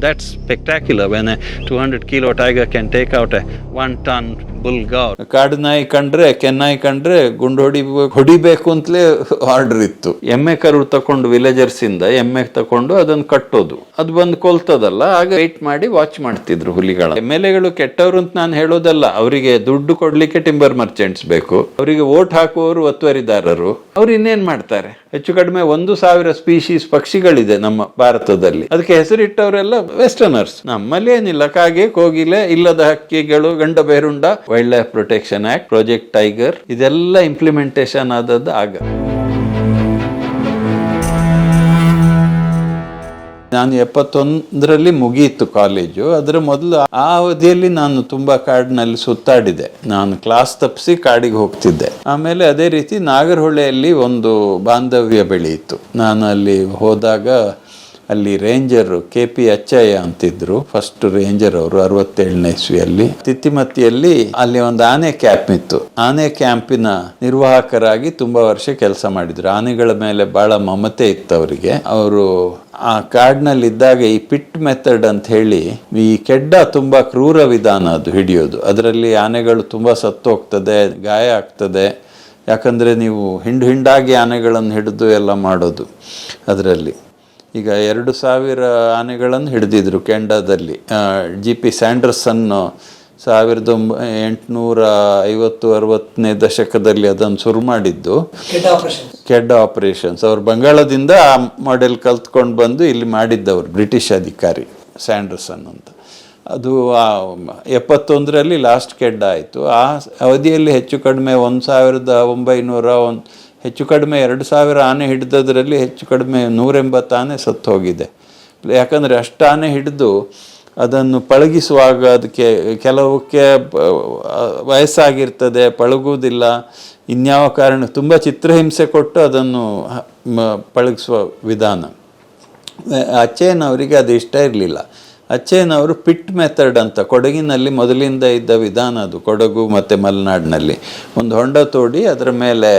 that's spectacular when a 200 kilo tiger can take out a one ton bull goat. ಕಾಡು ನಾಯಿ ಕಂಡ್ರೆ, ಕೆನ್ನಾಯಿ ಕಂಡ್ರೆ ಗುಂಡು ಹೊಡಿ ಹೊಡಿಬೇಕು ಅಂತಲೇ ಆರ್ಡರ್ ಇತ್ತು. ಎಮ್ಮೆ ಕರು ತಕೊಂಡು ವಿಲೇಜರ್ಸ್ ಇಂದ ಎಮ್ಮೆ ತಕೊಂಡು ಅದನ್ನ ಕಟ್ಟೋದು. ಅದು ಬಂದು ಕೊಲ್ತದಲ್ಲ, ಆಗ ವೇಟ್ ಮಾಡಿ ವಾಚ್ ಮಾಡ್ತಿದ್ರು ಹುಲಿಗಳ. ಎಂ ಎಲ್ ಎಗಳು ಕೆಟ್ಟವರು ಅಂತ ನಾನು ಹೇಳೋದಲ್ಲ, ಅವರಿಗೆ ದುಡ್ಡು ಕೊಡ್ಲಿಕ್ಕೆ ಟಿಂಬರ್ ಮರ್ಚೆಂಟ್ಸ್ ಬೇಕು. ಅವರಿಗೆ ವೋಟ್ ಹಾಕುವವರು ಒತ್ತುವರಿದಾರರು. ಅವ್ರು ಇನ್ನೇನ್ ಮಾಡ್ತಾರೆ? ಹೆಚ್ಚು ಕಡಿಮೆ ಒಂದು ಸಾವಿರ ಸ್ಪೀಶೀಸ್ ಪಕ್ಷಿಗಳಿದೆ ನಮ್ಮ ಭಾರತದಲ್ಲಿ. ಅದಕ್ಕೆ ಹೆಸರಿಟ್ಟವರೆಲ್ಲ ವೆಸ್ಟರ್ನರ್ಸ್ ನಮ್ಮಲ್ಲಿ ಏನಿಲ್ಲ ಕಾಗೆ, ಕೋಗಿಲೆ, ಇಲ್ಲದ ಹಕ್ಕಿಗಳು, Gandaberunda wildlife Protection Act Project Tiger ಇದೆಲ್ಲ ಇಂಪ್ಲಿಮೆಂಟೇಷನ್ ಆದದ್ದು ಆಗ. ನಾನು ಎಪ್ಪತ್ತೊಂದರಲ್ಲಿ ಮುಗಿಯಿತು ಕಾಲೇಜು ಅದರ ಮೊದಲು ಆ ಅವಧಿಯಲ್ಲಿ ನಾನು ತುಂಬ ಕಾಡಿನಲ್ಲಿ ಸುತ್ತಾಡಿದೆ. ನಾನು ಕ್ಲಾಸ್ ತಪ್ಪಿಸಿ ಕಾಡಿಗೆ ಹೋಗ್ತಿದ್ದೆ. ಆಮೇಲೆ ಅದೇ ರೀತಿ ನಾಗರಹೊಳೆಯಲ್ಲಿ ಒಂದು ಬಾಂಧವ್ಯ ಬೆಳೆಯಿತು. ನಾನು ಅಲ್ಲಿ ಹೋದಾಗ ಅಲ್ಲಿ ರೇಂಜರ್ ಕೆ ಪಿ ಅಚ್ಚಯ್ಯ ಅಂತಿದ್ರು. ಫಸ್ಟ್ ರೇಂಜರ್ ಅವರು ಅರವತ್ತೇಳನೇ ಇಸ್ವಿಯಲ್ಲಿ. ತಿತ್ತಿಮತ್ತಿಯಲ್ಲಿ ಅಲ್ಲಿ ಒಂದು ಆನೆ ಕ್ಯಾಂಪ್ ಇತ್ತು. ಆನೆ ಕ್ಯಾಂಪಿನ ನಿರ್ವಾಹಕರಾಗಿ ತುಂಬಾ ವರ್ಷ ಕೆಲಸ ಮಾಡಿದ್ರು. ಆನೆಗಳ ಮೇಲೆ ಬಹಳ ಮಮತೆ ಇತ್ತು ಅವರಿಗೆ. ಅವರು ಆ ಕಾಡ್ನಲ್ಲಿದ್ದಾಗ ಈ ಪಿಟ್ ಮೆಥಡ್ ಅಂತ ಹೇಳಿ ಈ ಕೆಡ್ಡ ತುಂಬಾ ಕ್ರೂರ ವಿಧಾನ ಅದು ಹಿಡಿಯೋದು. ಅದರಲ್ಲಿ ಆನೆಗಳು ತುಂಬಾ ಸತ್ತು ಹೋಗ್ತದೆ ಗಾಯ ಆಗ್ತದೆ. ಯಾಕಂದ್ರೆ ನೀವು ಹಿಂಡು ಹಿಂಡಾಗಿ ಆನೆಗಳನ್ನು ಹಿಡಿದು ಎಲ್ಲ ಮಾಡೋದು ಅದರಲ್ಲಿ. ಈಗ ಎರಡು ಸಾವಿರ ಆನೆಗಳನ್ನು ಹಿಡಿದಿದ್ರು ಕೆಂಡಾದಲ್ಲಿ ಜಿ ಪಿ ಸ್ಯಾಂಡರ್ಸನ್ನು ಸಾವಿರದ ಒಂಬ ಎಂಟುನೂರ ಐವತ್ತು ಅರವತ್ತನೇ ದಶಕದಲ್ಲಿ ಅದನ್ನು ಶುರು ಮಾಡಿದ್ದು. ಕೆಡ್ ಆಪರೇಷನ್ಸ್. ಅವ್ರು ಬಂಗಾಳದಿಂದ ಆ ಮಾಡೆಲ್ ಕಲ್ತ್ಕೊಂಡು ಬಂದು ಇಲ್ಲಿ ಮಾಡಿದ್ದವರು ಬ್ರಿಟಿಷ್ ಅಧಿಕಾರಿ ಸ್ಯಾಂಡರ್ಸನ್ ಅಂತ. ಅದು ಎಪ್ಪತ್ತೊಂದರಲ್ಲಿ ಲಾಸ್ಟ್ ಕೆಡ್ಡ ಆಯಿತು. ಆ ಅವಧಿಯಲ್ಲಿ ಹೆಚ್ಚು ಕಡಿಮೆ ಒಂದು ಸಾವಿರದ ಒಂಬೈನೂರ ಒಂದು ಹೆಚ್ಚು ಕಡಿಮೆ ಎರಡು ಸಾವಿರ ಆನೆ ಹಿಡಿದದ್ರಲ್ಲಿ ಹೆಚ್ಚು ಕಡಿಮೆ ನೂರೆಂಬತ್ತು ಆನೆ ಸತ್ತು ಹೋಗಿದೆ ಯಾಕಂದರೆ ಅಷ್ಟು ಆನೆ ಹಿಡಿದು ಅದನ್ನು ಪಳಗಿಸುವಾಗ ಅದಕ್ಕೆ ಕೆಲವಕ್ಕೆ ವಯಸ್ಸಾಗಿರ್ತದೆ, ಪಳಗುವುದಿಲ್ಲ. ಇನ್ಯಾವ ಕಾರಣ, ತುಂಬ ಚಿತ್ರಹಿಂಸೆ ಕೊಟ್ಟು ಅದನ್ನು ಪಳಗಿಸುವ ವಿಧಾನ. ಅಚ್ಚೇನವರಿಗೆ ಅದು ಇಷ್ಟ ಇರಲಿಲ್ಲ. ಅಚ್ಚಯ್ಯನವರು ಪಿಟ್ ಮೆಥಡ್ ಅಂತ ಕೊಡಗಿನಲ್ಲಿ ಮೊದಲಿಂದ ಇದ್ದ ವಿಧಾನ ಅದು ಕೊಡಗು ಮತ್ತು ಮಲೆನಾಡಿನಲ್ಲಿ. ಒಂದು ಹೊಂಡ ತೋಡಿ ಅದರ ಮೇಲೆ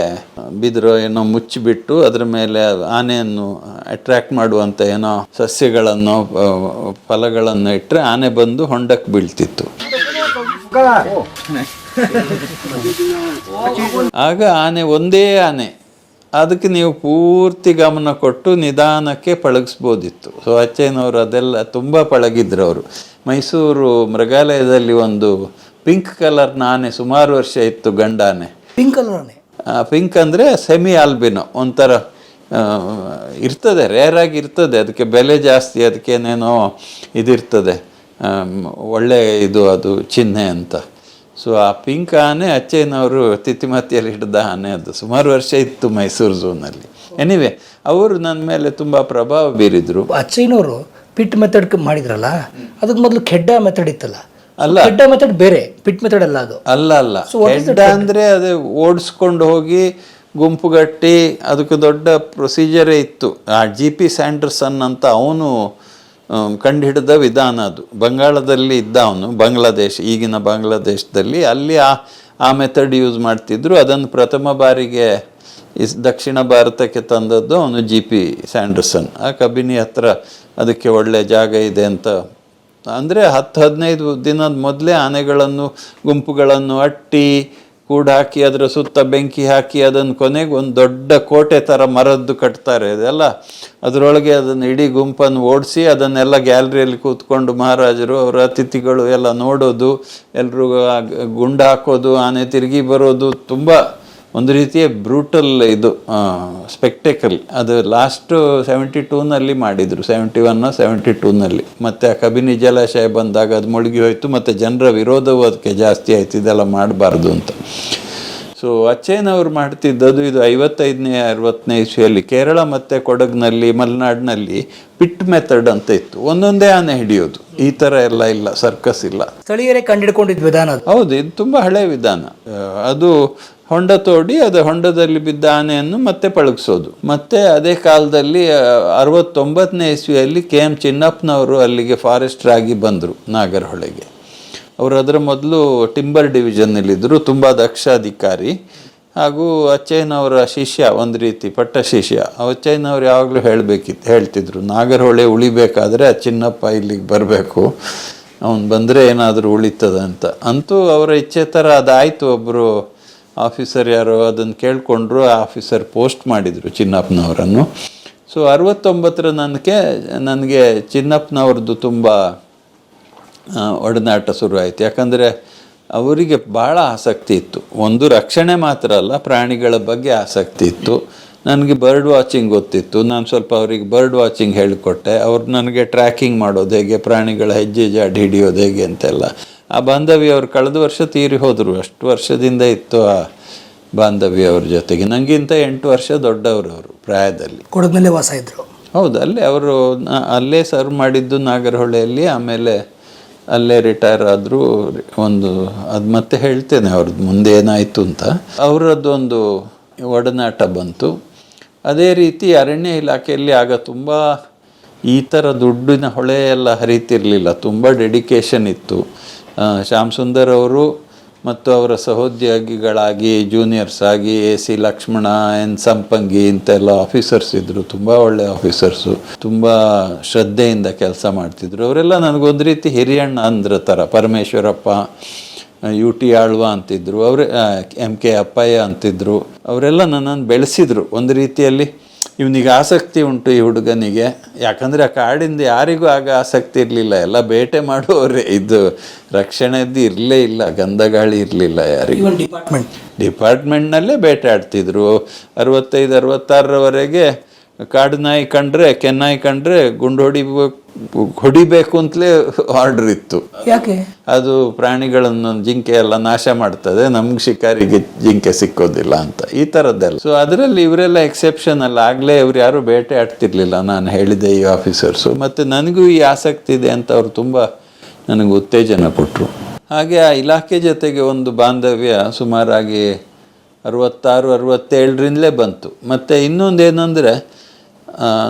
ಬಿದಿರು ಏನೋ ಮುಚ್ಚಿಬಿಟ್ಟು ಅದರ ಮೇಲೆ ಆನೆಯನ್ನು ಅಟ್ರ್ಯಾಕ್ಟ್ ಮಾಡುವಂಥ ಏನೋ ಸಸ್ಯಗಳನ್ನು ಫಲಗಳನ್ನು ಇಟ್ಟರೆ ಆನೆ ಬಂದು ಹೊಂಡಕ್ಕೆ ಬೀಳ್ತಿತ್ತು. ಆಗ ಆನೆ ಒಂದೇ ಆನೆ ಅದಕ್ಕೆ ನೀವು ಪೂರ್ತಿ ಗಮನ ಕೊಟ್ಟು ನಿಧಾನಕ್ಕೆ ಪಳಗಿಸ್ಬೋದಿತ್ತು. ಸೊ ಅಚ್ಚೇನವರು ಅದೆಲ್ಲ ತುಂಬ ಪಳಗಿದ್ರು ಅವರು. ಮೈಸೂರು ಮೃಗಾಲಯದಲ್ಲಿ ಒಂದು ಪಿಂಕ್ ಕಲರ್ ಆನೆ ಸುಮಾರು ವರ್ಷ ಇತ್ತು ಗಂಡಾನೆ. ಪಿಂಕ್ ಕಲರ್ ಪಿಂಕ್ ಅಂದರೆ ಸೆಮಿ ಆಲ್ಬಿನೋ ಒಂಥರ ಇರ್ತದೆ ರೇರ್ ಆಗಿ ಇರ್ತದೆ. ಅದಕ್ಕೆ ಬೆಲೆ ಜಾಸ್ತಿ ಅದಕ್ಕೇನೇನೋ ಇದಿರ್ತದೆ. ಒಳ್ಳೆ ಇದು ಅದು ಚಿಹ್ನೆ ಅಂತ. ಸೊ ಆ ಪಿಂಕ್ ಆನೆ ಅಚ್ಚಯ್ಯನವರು ತಿತ್ತಿಮತ್ತಿಯಲ್ಲಿ ಹಿಡಿದ ಆನೆ ಅದು. ಸುಮಾರು ವರ್ಷ ಇತ್ತು ಮೈಸೂರು ಝೂನಲ್ಲಿ. ಎನಿವೆ ಅವರು ನನ್ನ ಮೇಲೆ ತುಂಬ ಪ್ರಭಾವ ಬೀರಿದ್ರು. ಅಚ್ಚಯ್ಯನವರು ಪಿಟ್ ಮೆಥಡ್ ಮಾಡಿದ್ರಲ್ಲ? ಅದಕ್ಕೆ ಮೊದಲು ಖೆಡ್ಡ ಮೆಥಡ್ ಇತ್ತಲ್ಲ? ಅಲ್ಲ. ಖೆಡ್ಡ ಮೆಥಡ್ ಬೇರೆ ಪಿಟ್ ಮೆಥಡ್ ಅಲ್ಲ ಅದು. ಅಲ್ಲ ಅಲ್ಲ. ಖೆಡ್ಡ ಅಂದ್ರೆ ಅದೇ ಓಡಿಸ್ಕೊಂಡು ಹೋಗಿ ಗುಂಪುಗಟ್ಟಿ ಅದಕ್ಕೆ ದೊಡ್ಡ ಪ್ರೊಸೀಜರೇ ಇತ್ತು. ಆ ಜಿ ಪಿ ಸ್ಯಾಂಡರ್ಸನ್ ಅಂತ ಅವನು ಕಂಡುಹಿಡಿದ ವಿಧಾನ ಅದು. ಬಂಗಾಳದಲ್ಲಿ ಇದ್ದ ಅವನು, ಬಾಂಗ್ಲಾದೇಶ, ಈಗಿನ ಬಾಂಗ್ಲಾದೇಶದಲ್ಲಿ ಅಲ್ಲಿ ಆ ಆ ಮೆಥಡ್ ಯೂಸ್ ಮಾಡ್ತಿದ್ರು. ಅದನ್ನು ಪ್ರಥಮ ಬಾರಿಗೆ ಇಸ್, ದಕ್ಷಿಣ ಭಾರತಕ್ಕೆ ತಂದದ್ದು ಅವನು ಜಿ ಪಿ ಸ್ಯಾಂಡರ್ಸನ್. ಆ ಕಬಿನಿ ಹತ್ರ ಅದಕ್ಕೆ ಒಳ್ಳೆಯ ಜಾಗ ಇದೆ ಅಂತ. ಅಂದರೆ ಹತ್ತು ಹದಿನೈದು ದಿನದ ಮೊದಲೇ ಆನೆಗಳನ್ನು, ಗುಂಪುಗಳನ್ನು ಅಟ್ಟಿ ಕೂಡ ಹಾಕಿ ಅದರ ಸುತ್ತ ಬೆಂಕಿ ಹಾಕಿ ಅದನ್ನು ಕೊನೆಗೆ ಒಂದು ದೊಡ್ಡ ಕೋಟೆ ಥರ ಮರದ್ದು ಕಟ್ತಾರೆ ಅದೆಲ್ಲ. ಅದರೊಳಗೆ ಅದನ್ನು ಇಡೀ ಗುಂಪನ್ನು ಓಡಿಸಿ ಅದನ್ನೆಲ್ಲ ಗ್ಯಾಲರಿಯಲ್ಲಿ ಕೂತ್ಕೊಂಡು ಮಹಾರಾಜರು, ಅವರ ಅತಿಥಿಗಳು ಎಲ್ಲ ನೋಡೋದು ಎಲ್ಲರಿಗೂ ಗುಂಡು ಹಾಕೋದು, ಆನೆ ತಿರುಗಿ ಬರೋದು, ತುಂಬ ಒಂದು ರೀತಿಯ ಬ್ರೂಟಲ್ ಇದು ಸ್ಪೆಕ್ಟೇಕಲ್ ಅದು ಲಾಸ್ಟು ಸೆವೆಂಟಿ ಟೂನಲ್ಲಿ ಮಾಡಿದರು. ಸೆವೆಂಟಿ ಒನ್ ಸೆವೆಂಟಿ ಟೂನಲ್ಲಿ ಮತ್ತು ಆ ಕಬಿನಿ ಜಲಾಶಯ ಬಂದಾಗ ಅದು ಮುಳುಗಿ ಹೋಯಿತು ಮತ್ತು ಜನರ ವಿರೋಧವೂ ಅದಕ್ಕೆ ಜಾಸ್ತಿ ಆಯ್ತು. ಇದೆಲ್ಲ ಮಾಡಬಾರ್ದು ಅಂತ. ಸೊ ಅಚ್ಚೇನವ್ರು ಮಾಡ್ತಿದ್ದದು ಇದು ಐವತ್ತೈದನೇ ಅರವತ್ತನೇ ಇಸ್ವಿಯಲ್ಲಿ ಕೇರಳ ಮತ್ತು ಕೊಡಗಿನಲ್ಲಿ ಮಲೆನಾಡಿನಲ್ಲಿ ಪಿಟ್ ಮೆಥಡ್ ಅಂತ ಇತ್ತು. ಒಂದೊಂದೇ ಆನೆ ಹಿಡಿಯೋದು. ಈ ಥರ ಎಲ್ಲ ಇಲ್ಲ ಸರ್ಕಸ್ ಇಲ್ಲ. ಸ್ಥಳೀಯರೇ ಕಂಡಿಡ್ಕೊಂಡಿದ್ದ ವಿಧಾನ ಹೌದು ಇದು ತುಂಬ ಹಳೆ ವಿಧಾನ. ಅದು ಹೊಂಡ ತೋಡಿ ಅದು ಹೊಂಡದಲ್ಲಿ ಬಿದ್ದ ಆನೆಯನ್ನು ಮತ್ತೆ ಪಳಗಿಸೋದು. ಮತ್ತೆ ಅದೇ ಕಾಲದಲ್ಲಿ ಆ, ಅರವತ್ತೊಂಬತ್ತನೇ ಇಸ್ವಿಯಲ್ಲಿ ಕೆ ಎಂ ಚಿನ್ನಪ್ಪನವರು ಅಲ್ಲಿಗೆ ಫಾರೆಸ್ಟರ್ ಆಗಿ ಬಂದರು ನಾಗರಹೊಳೆಗೆ ಅವರು ಅದರ ಮೊದಲು ಟಿಂಬರ್ ಡಿವಿಷನ್ನಲ್ಲಿದ್ದರು ತುಂಬ ದಕ್ಷ ಅಧಿಕಾರಿ ಹಾಗೂ ಅಚ್ಚಯ್ಯನವರ ಶಿಷ್ಯ ಒಂದು ರೀತಿ ಪಟ್ಟ ಶಿಷ್ಯ. ಅಚ್ಚಯ್ಯನವ್ರು ಯಾವಾಗಲೂ ಹೇಳಬೇಕಿತ್ತು ಹೇಳ್ತಿದ್ರು ನಾಗರಹೊಳೆ ಉಳಿಬೇಕಾದ್ರೆ ಚಿನ್ನಪ್ಪ ಇಲ್ಲಿಗೆ ಬರಬೇಕು. ಅವನು ಬಂದರೆ ಏನಾದರೂ ಉಳಿತದ ಅಂತ ಅಂತೂ ಅವರ ಇಚ್ಛೆ ಥರ ಅದಾಯಿತು ಒಬ್ಬರು ಆಫೀಸರ್ ಯಾರು ಅದನ್ನು ಕೇಳಿಕೊಂಡ್ರು ಆಫೀಸರ್ ಪೋಸ್ಟ್ ಮಾಡಿದರು ಚಿನ್ನಪ್ಪನವರನ್ನು. ಸೊ ಅರವತ್ತೊಂಬತ್ತರ ನನಗೆ ನನಗೆ ಚಿನ್ನಪ್ಪನವ್ರದ್ದು ತುಂಬ ಒಡನಾಟ ಶುರುವಾಯಿತು. ಯಾಕಂದರೆ ಅವರಿಗೆ ಭಾಳ ಆಸಕ್ತಿ ಇತ್ತು. ಒಂದು ರಕ್ಷಣೆ ಮಾತ್ರ ಅಲ್ಲ, ಪ್ರಾಣಿಗಳ ಬಗ್ಗೆ ಆಸಕ್ತಿ ಇತ್ತು. ನನಗೆ ಬರ್ಡ್ ವಾಚಿಂಗ್ ಗೊತ್ತಿತ್ತು. ನಾನು ಸ್ವಲ್ಪ ಅವರಿಗೆ ಬರ್ಡ್ ವಾಚಿಂಗ್ ಹೇಳಿಕೊಟ್ಟೆ. ಅವ್ರು ನನಗೆ ಟ್ರ್ಯಾಕಿಂಗ್ ಮಾಡೋದು ಹೇಗೆ, ಪ್ರಾಣಿಗಳ ಹೆಜ್ಜೆ ಜಾಡಿ ಹಿಡಿಯೋದು ಹೇಗೆ ಅಂತೆಲ್ಲ. ಆ ಬಾಂಧವ್ಯ ಅವ್ರು ಕಳೆದ ವರ್ಷ ತೀರಿ ಹೋದರು. ಅಷ್ಟು ವರ್ಷದಿಂದ ಇತ್ತು ಆ ಬಾಂಧವ್ಯ ಅವ್ರ ಜೊತೆಗೆ. ನನಗಿಂತ ಎಂಟು ವರ್ಷ ದೊಡ್ಡವರು ಅವರು ಪ್ರಾಯದಲ್ಲಿ. ಕೊಡದ್ಮೇಲೆ ವಾಸ ಇದ್ದರು ಹೌದು ಅಲ್ಲೇ ಅವರು ಅಲ್ಲೇ ಸರ್ವ್ ಮಾಡಿದ್ದು ನಾಗರಹೊಳೆಯಲ್ಲಿ ಆಮೇಲೆ ಅಲ್ಲೇ ರಿಟೈರ್ ಆದರೂ ಒಂದು ಅದು ಮತ್ತೆ ಹೇಳ್ತೇನೆ ಅವ್ರದ್ದು ಮುಂದೆ ಏನಾಯಿತು ಅಂತ. ಅವರದ್ದೊಂದು ಒಡನಾಟ ಬಂತು. ಅದೇ ರೀತಿ ಅರಣ್ಯ ಇಲಾಖೆಯಲ್ಲಿ ಆಗ ತುಂಬ ಈ ಥರ ದುಡ್ಡಿನ ಹೊಳೆ ಎಲ್ಲ ಹರಿತಿರಲಿಲ್ಲ. ತುಂಬ ಡೆಡಿಕೇಶನ್ ಇತ್ತು. ಶ್ಯಾಮ್ ಸುಂದರ್ ಅವರು ಮತ್ತು ಅವರ ಸಹೋದ್ಯೋಗಿಗಳಾಗಿ ಜೂನಿಯರ್ಸ್ ಆಗಿ, A C Lakshmana, N Sampangi ಇಂತೆಲ್ಲ officers ಇದ್ದರು ತುಂಬ ಒಳ್ಳೆ ಆಫೀಸರ್ಸು ತುಂಬ ಶ್ರದ್ಧೆಯಿಂದ ಕೆಲಸ ಮಾಡ್ತಿದ್ರು. ಅವರೆಲ್ಲ ನನಗೊಂದು ರೀತಿ ಹಿರಿಯಣ್ಣ ಅಂದ್ರ ಥರ ಪರಮೇಶ್ವರಪ್ಪ, ಯು ಟಿ ಆಳ್ವ ಅಂತಿದ್ರು. ಅವರೇ ಎಂ ಕೆ ಅಪ್ಪಯ್ಯ ಅಂತಿದ್ರು. ಅವರೆಲ್ಲ ನನ್ನನ್ನು ಬೆಳೆಸಿದ್ರು. ಒಂದು ರೀತಿಯಲ್ಲಿ ಇವನಿಗೆ ಆಸಕ್ತಿ ಉಂಟು ಈ ಹುಡುಗನಿಗೆ. ಯಾಕಂದರೆ ಆ ಕಾಡಿಂದ ಯಾರಿಗೂ ಆಗ ಆಸಕ್ತಿ ಇರಲಿಲ್ಲ. ಎಲ್ಲ ಬೇಟೆ ಮಾಡುವವರೇ. ಇದು ರಕ್ಷಣೆದ್ದು ಇರಲೇ ಇಲ್ಲ ಗಂಧಗಾಳಿ ಇರಲಿಲ್ಲ ಯಾರಿಗೂ. ಡಿಪಾರ್ಟ್ಮೆಂಟ್ ಡಿಪಾರ್ಟ್ಮೆಂಟ್ನಲ್ಲೇ ಬೇಟೆ ಆಡ್ತಿದ್ರು. ಅರವತ್ತೈದು ಅರವತ್ತಾರರವರೆಗೆ ಕಾಡು ನಾಯಿ ಕಂಡ್ರೆ ಕೆನ್ನಾಯಿ ಕಂಡ್ರೆ ಗುಂಡು ಹೊಡಿಬೇಕು ಹೊಡಿಬೇಕು ಅಂತಲೇ ಆರ್ಡರ್ ಇತ್ತು. ಯಾಕೆ? ಅದು ಪ್ರಾಣಿಗಳನ್ನು ಜಿಂಕೆ ಎಲ್ಲ ನಾಶ ಮಾಡ್ತದೆ ನಮ್ಗೆ ಶಿಕಾರಿಗೆ ಜಿಂಕೆ ಸಿಕ್ಕೋದಿಲ್ಲ ಅಂತ. ಈ ಥರದ್ದೆಲ್ಲ ಸೊ ಅದರಲ್ಲಿ ಇವರೆಲ್ಲ ಎಕ್ಸೆಪ್ಷನ್ ಅಲ್ಲ. ಆಗಲೇ ಇವ್ರು ಯಾರು ಬೇಟೆ ಆಡ್ತಿರ್ಲಿಲ್ಲ ನಾನು ಹೇಳಿದೆ ಈ ಆಫೀಸರ್ಸು ಮತ್ತು ನನಗೂ ಈ ಆಸಕ್ತಿ ಇದೆ ಅಂತ ಅವ್ರು ತುಂಬ ನನಗೆ ಉತ್ತೇಜನ ಕೊಟ್ಟರು ಹಾಗೆ ಆ ಇಲಾಖೆ ಜೊತೆಗೆ ಒಂದು ಬಾಂಧವ್ಯ ಸುಮಾರಾಗಿ ಅರವತ್ತಾರು ಅರವತ್ತೇಳರಿಂದಲೇ ಬಂತು. ಮತ್ತು ಇನ್ನೊಂದೇನೆಂದರೆ